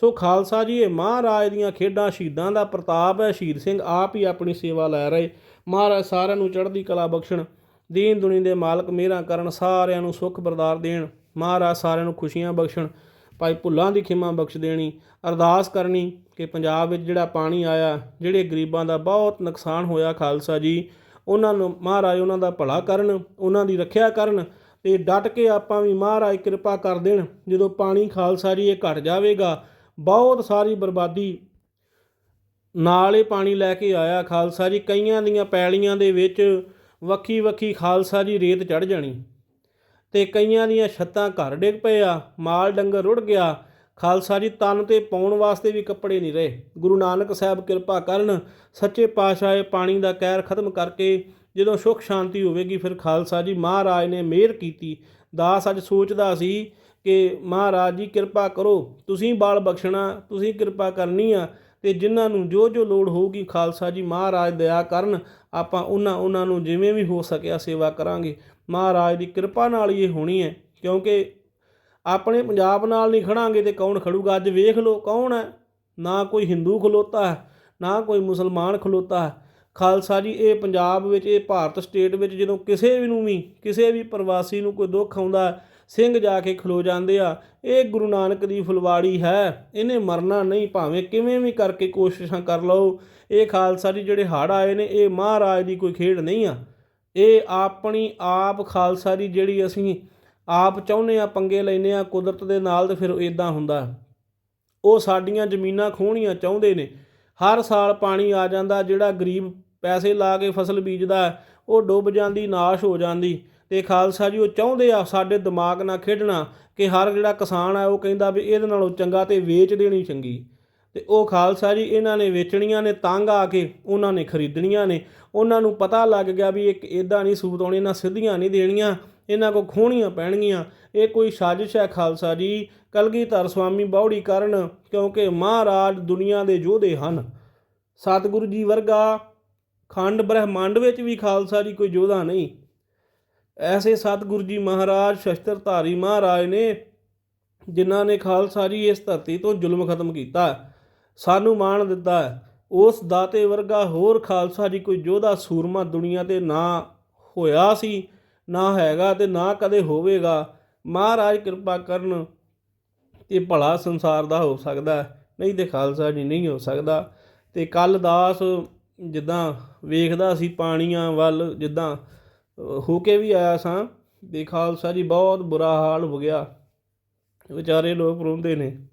ਸੋ ਖਾਲਸਾ ਜੀ, ਇਹ ਮਹਾਰਾਜ ਦੀਆਂ ਖੇਡਾਂ ਸ਼ਹੀਦਾਂ ਦਾ ਪ੍ਰਤਾਪ ਹੈ। ਸ਼ਹੀਦ ਸਿੰਘ ਆਪ ਹੀ ਆਪਣੀ ਸੇਵਾ ਲੈ ਰਹੇ। ਮਹਾਰਾਜ ਸਾਰਿਆਂ ਨੂੰ ਚੜ੍ਹਦੀ ਕਲਾ ਬਖਸ਼ਣ। ਦੀਨ ਦੁਨੀ ਦੇ ਮਾਲਕ ਮਿਹਰਾਂ ਕਰਨ, ਸਾਰਿਆਂ ਨੂੰ ਸੁੱਖ ਬਰਦਾਰ ਦੇਣ। ਮਹਾਰਾਜ ਸਾਰਿਆਂ ਨੂੰ ਖੁਸ਼ੀਆਂ ਬਖਸ਼ਣ। ਭਾਈ ਭੁੱਲਾਂ ਦੀ ਖਿਮਾ ਬਖਸ਼ ਦੇਣੀ। ਅਰਦਾਸ ਕਰਨੀ ਕਿ ਪੰਜਾਬ ਵਿੱਚ ਜਿਹੜਾ ਪਾਣੀ ਆਇਆ, ਜਿਹੜੇ ਗਰੀਬਾਂ ਦਾ ਬਹੁਤ ਨੁਕਸਾਨ ਹੋਇਆ ਖਾਲਸਾ ਜੀ, ਉਹਨਾਂ ਨੂੰ ਮਹਾਰਾਜ ਉਹਨਾਂ ਦਾ ਭਲਾ ਕਰਨ, ਉਹਨਾਂ ਦੀ ਰੱਖਿਆ ਕਰਨ ਤੇ ਡਟ ਕੇ ਆਪਾਂ ਵੀ ਮਹਾਰਾਜ ਕਿਰਪਾ ਕਰ ਦੇਣ। ਜਦੋਂ ਪਾਣੀ ਖਾਲਸਾ ਜੀ ਇਹ ਘਟ ਜਾਵੇਗਾ ਬਹੁਤ ਸਾਰੀ ਬਰਬਾਦੀ ਨਾਲ ਹੀ ਪਾਣੀ ਲੈ ਕੇ ਆਇਆ ਖਾਲਸਾ ਜੀ। ਕਈਆਂ ਦੀਆਂ ਪੈਲੀਆਂ ਦੇ ਵਿੱਚ ਵੱਖੀ ਵੱਖੀ ਖਾਲਸਾ ਜੀ ਰੇਤ ਚੜ ਜਾਣੀ ਤੇ ਕਈਆਂ ਦੀਆਂ ਛੱਤਾਂ ਘਰ ਡਿੱਗ ਪਏ ਆ, ਮਾਲ ਡੰਗਰ ਰੁੜ ਗਿਆ। ਖਾਲਸਾ ਜੀ ਤਨ ਤੇ ਪਾਉਣ ਵਾਸਤੇ ਵੀ ਕੱਪੜੇ ਨਹੀਂ ਰਹੇ। ਗੁਰੂ ਨਾਨਕ ਸਾਹਿਬ ਕਿਰਪਾ ਕਰਨ ਸੱਚੇ ਪਾਤਸ਼ਾਹ ਇਹ ਪਾਣੀ ਦਾ ਕਹਿਰ ਖਤਮ ਕਰਕੇ ਜਦੋਂ ਸੁਖ ਸ਼ਾਂਤੀ ਹੋਵੇਗੀ, ਫਿਰ ਖਾਲਸਾ ਜੀ ਮਹਾਰਾਜ ਨੇ ਮਿਹਰ ਕੀਤੀ। ਦਾਸ ਅੱਜ ਸੋਚਦਾ ਸੀ ਕਿ ਮਹਾਰਾਜ ਜੀ ਕਿਰਪਾ ਕਰੋ, ਤੁਸੀਂ ਬਾਲ ਬਖਸ਼ਣਾ, ਤੁਸੀਂ ਕਿਰਪਾ ਕਰਨੀ ਆ ਤੇ ਜਿਨ੍ਹਾਂ ਨੂੰ ਜੋ ਜੋ ਲੋੜ ਹੋਊਗੀ ਖਾਲਸਾ ਜੀ ਮਹਾਰਾਜ ਦਇਆ ਕਰਨ, ਆਪਾਂ ਉਹਨਾਂ ਉਹਨਾਂ ਨੂੰ ਜਿਵੇਂ ਵੀ ਹੋ ਸਕਿਆ ਸੇਵਾ ਕਰਾਂਗੇ। ਮਹਾਰਾਜ ਦੀ ਕਿਰਪਾ ਨਾਲ ਹੀ ਇਹ ਹੋਣੀ ਹੈ, ਕਿਉਂਕਿ ਆਪਣੇ ਪੰਜਾਬ ਨਾਲ ਨਹੀਂ ਖੜਾਂਗੇ ਤੇ ਕੌਣ ਖੜੂਗਾ? ਅੱਜ ਵੇਖ ਲਓ ਕੌਣ ਹੈ? ਨਾ ਕੋਈ ਹਿੰਦੂ ਖਲੋਤਾ ਹੈ, ਨਾ ਕੋਈ ਮੁਸਲਮਾਨ ਖਲੋਤਾ ਹੈ। ਖਾਲਸਾ ਜੀ, ਇਹ ਪੰਜਾਬ ਵਿੱਚ, ਇਹ ਭਾਰਤ ਸਟੇਟ ਵਿੱਚ ਜਦੋਂ ਕਿਸੇ ਵੀ ਨੂੰ ਵੀ, ਕਿਸੇ ਵੀ ਪ੍ਰਵਾਸੀ ਨੂੰ ਕੋਈ ਦੁੱਖ ਆਉਂਦਾ ਸਿੰਘ ਜਾ ਕੇ ਖਲੋ ਜਾਂਦੇ ਆ। ਇਹ ਗੁਰੂ ਨਾਨਕ ਦੀ ਫੁਲਵਾੜੀ ਹੈ। ਇਹਨੇ ਮਰਨਾ ਨਹੀਂ, ਭਾਵੇਂ ਕਿਵੇਂ ਵੀ ਕਰਕੇ ਕੋਸ਼ਿਸ਼ਾਂ ਕਰ ਲਓ। ਇਹ ਖਾਲਸਾ ਜੀ ਜਿਹੜੇ ਹੜ੍ਹ ਆਏ ਨੇ, ਇਹ ਮਹਾਰਾਜ ਦੀ ਕੋਈ ਖੇਡ ਨਹੀਂ ਆ। ਇਹ ਆਪਣੀ ਆਪ ਖਾਲਸਾ ਦੀ ਜਿਹੜੀ ਅਸੀਂ ਆਪ ਚਾਹੁੰਦੇ ਆ, ਪੰਗੇ ਲੈਨੇ ਆ, ਕੁਦਰਤ ਦੇ ਨਾਲ ਤੇ ਫਿਰ ਇਦਾਂ ਹੁੰਦਾ। ਉਹ ਸਾਡੀਆਂ ਜ਼ਮੀਨਾਂ ਖੋਹਣੀਆਂ ਚਾਹੁੰਦੇ ਨੇ। ਹਰ ਸਾਲ ਪਾਣੀ ਆ ਜਾਂਦਾ, ਜਿਹੜਾ ਗਰੀਬ ਪੈਸੇ ਲਾ ਕੇ ਫਸਲ ਬੀਜਦਾ, ਉਹ ਡੁੱਬ ਜਾਂਦੀ, ਨਾਸ਼ ਹੋ ਜਾਂਦੀ। ਤੇ ਖਾਲਸਾ ਜੀ ਉਹ ਚਾਹੁੰਦੇ ਆ ਸਾਡੇ ਦਿਮਾਗ ਨਾਲ ਖੇਡਣਾ ਕਿ ਹਰ ਜਿਹੜਾ ਕਿਸਾਨ ਆ ਉਹ ਕਹਿੰਦਾ ਵੀ ਇਹਦੇ ਨਾਲੋਂ ਚੰਗਾ ਤੇ ਵੇਚ ਦੇਣੀ ਚੰਗੀ। ਤੇ ਉਹ ਖਾਲਸਾ ਜੀ ਇਹਨਾਂ ਨੇ ਵੇਚਣੀਆਂ ਨੇ, ਤੰਗ ਆ ਕੇ ਉਹਨਾਂ ਨੇ ਖਰੀਦਣੀਆਂ ਨੇ। ਉਹਨਾਂ ਨੂੰ ਪਤਾ ਲੱਗ ਗਿਆ ਵੀ ਇੱਕ ਇਦਾਂ ਨਹੀਂ ਸੂਤ ਆਉਣੀ, ਇਹਨਾਂ ਸਿੱਧੀਆਂ ਨਹੀਂ ਦੇਣੀਆਂ, ਇਹਨਾਂ ਕੋ ਖੋਣੀਆਂ ਪੈਣਗੀਆਂ। ਇਹ ਕੋਈ ਸਾਜ਼ਿਸ਼ ਹੈ ਖਾਲਸਾ ਜੀ। ਕਲਗੀਧਰ ਸਵਾਮੀ ਬਾਉੜੀ ਕਰਨ ਕਿਉਂਕਿ ਮਹਾਰਾਜ ਦੁਨੀਆ ਦੇ ਯੋਧੇ ਹਨ। ਸਤਿਗੁਰੂ ਜੀ ਵਰਗਾ ਖੰਡ ਬ੍ਰਹਿਮੰਡ ਵਿੱਚ ਵੀ ਖਾਲਸਾ ਜੀ ਕੋਈ ਯੋਧਾ ਨਹੀਂ। ਐਸੇ ਸਤਿਗੁਰੂ ਜੀ ਮਹਾਰਾਜ, ਸ਼ਸਤਰਧਾਰੀ ਮਹਾਰਾਜ ਨੇ ਜਿਨ੍ਹਾਂ ਨੇ ਖਾਲਸਾ ਜੀ ਇਸ ਧਰਤੀ ਤੋਂ ਜ਼ੁਲਮ ਖਤਮ ਕੀਤਾ ਸਾਨੂੰ ਮਾਣ ਦਿੱਤਾ ਉਸ ਦਾਤੇ ਵਰਗਾ ਹੋਰ ਖਾਲਸਾ ਜੀ ਕੋਈ ਯੋਧਾ ਸੂਰਮਾ ਦੁਨੀਆ ਤੇ ਨਾ ਹੋਇਆ ਸੀ, ਨਾ ਹੈਗਾ ਤੇ ਨਾ ਕਦੇ ਹੋਵੇਗਾ। ਮਹਾਰਾਜ ਕਿਰਪਾ ਕਰਨ ਤੇ ਭਲਾ ਸੰਸਾਰ ਦਾ ਹੋ ਸਕਦਾ ਨਹੀਂ ਤੇ ਖਾਲਸਾ ਜੀ ਨਹੀਂ ਹੋ ਸਕਦਾ। ਤੇ ਕੱਲ ਦਾਸ ਜਿੱਦਾਂ ਵੇਖਦਾ ਸੀ ਪਾਣੀਆਂ ਵੱਲ, ਜਿੱਦਾਂ ਹੋ ਕੇ ਵੀ ਆਇਆ ਸਾਂ ਤੇ ਖਾਲਸਾ ਜੀ, ਬਹੁਤ ਬੁਰਾ ਹਾਲ ਹੋ ਗਿਆ। ਵਿਚਾਰੇ ਲੋਕ ਰੋਂਦੇ ਨੇ।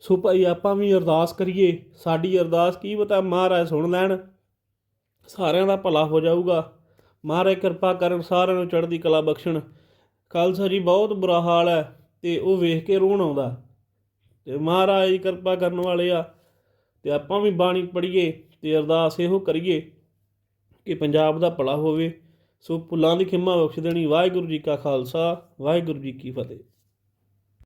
ਸੋ ਭਾਈ ਆਪਾਂ ਵੀ ਅਰਦਾਸ ਕਰੀਏ। ਸਾਡੀ ਅਰਦਾਸ ਕੀ ਪਤਾ ਮਹਾਰਾਜ ਸੁਣ ਲੈਣ। ਸਾਰਿਆਂ ਦਾ ਭਲਾ ਹੋ ਜਾਊਗਾ। ਮਹਾਰਾਜ ਕਿਰਪਾ ਕਰਨ ਸਾਰਿਆਂ ਨੂੰ ਚੜ੍ਹਦੀ ਕਲਾ ਬਖਸ਼ਣ। ਖਾਲਸਾ ਜੀ, ਬਹੁਤ ਬੁਰਾ ਹਾਲ ਹੈ ਤੇ ਉਹ ਵੇਖ ਕੇ ਰੋਣ ਆਉਂਦਾ। ਤੇ ਮਹਾਰਾਜ ਕਿਰਪਾ ਕਰਨ ਵਾਲੇ ਆ। ਤੇ ਆਪਾਂ ਵੀ ਬਾਣੀ ਪੜ੍ਹੀਏ ਤੇ ਅਰਦਾਸ ਇਹੋ ਕਰੀਏ। ਕਿ ਪੰਜਾਬ ਦਾ ਭਲਾ ਹੋਵੇ, ਸੋ ਭੁੱਲਾਂ ਦੀ ਖਿਮਾ ਬਖਸ਼ ਦੇਣੀ। ਵਾਹਿਗੁਰੂ ਜੀ ਕਾ ਖਾਲਸਾ, ਵਾਹਿਗੁਰੂ ਜੀ ਕੀ ਫਤਿਹ।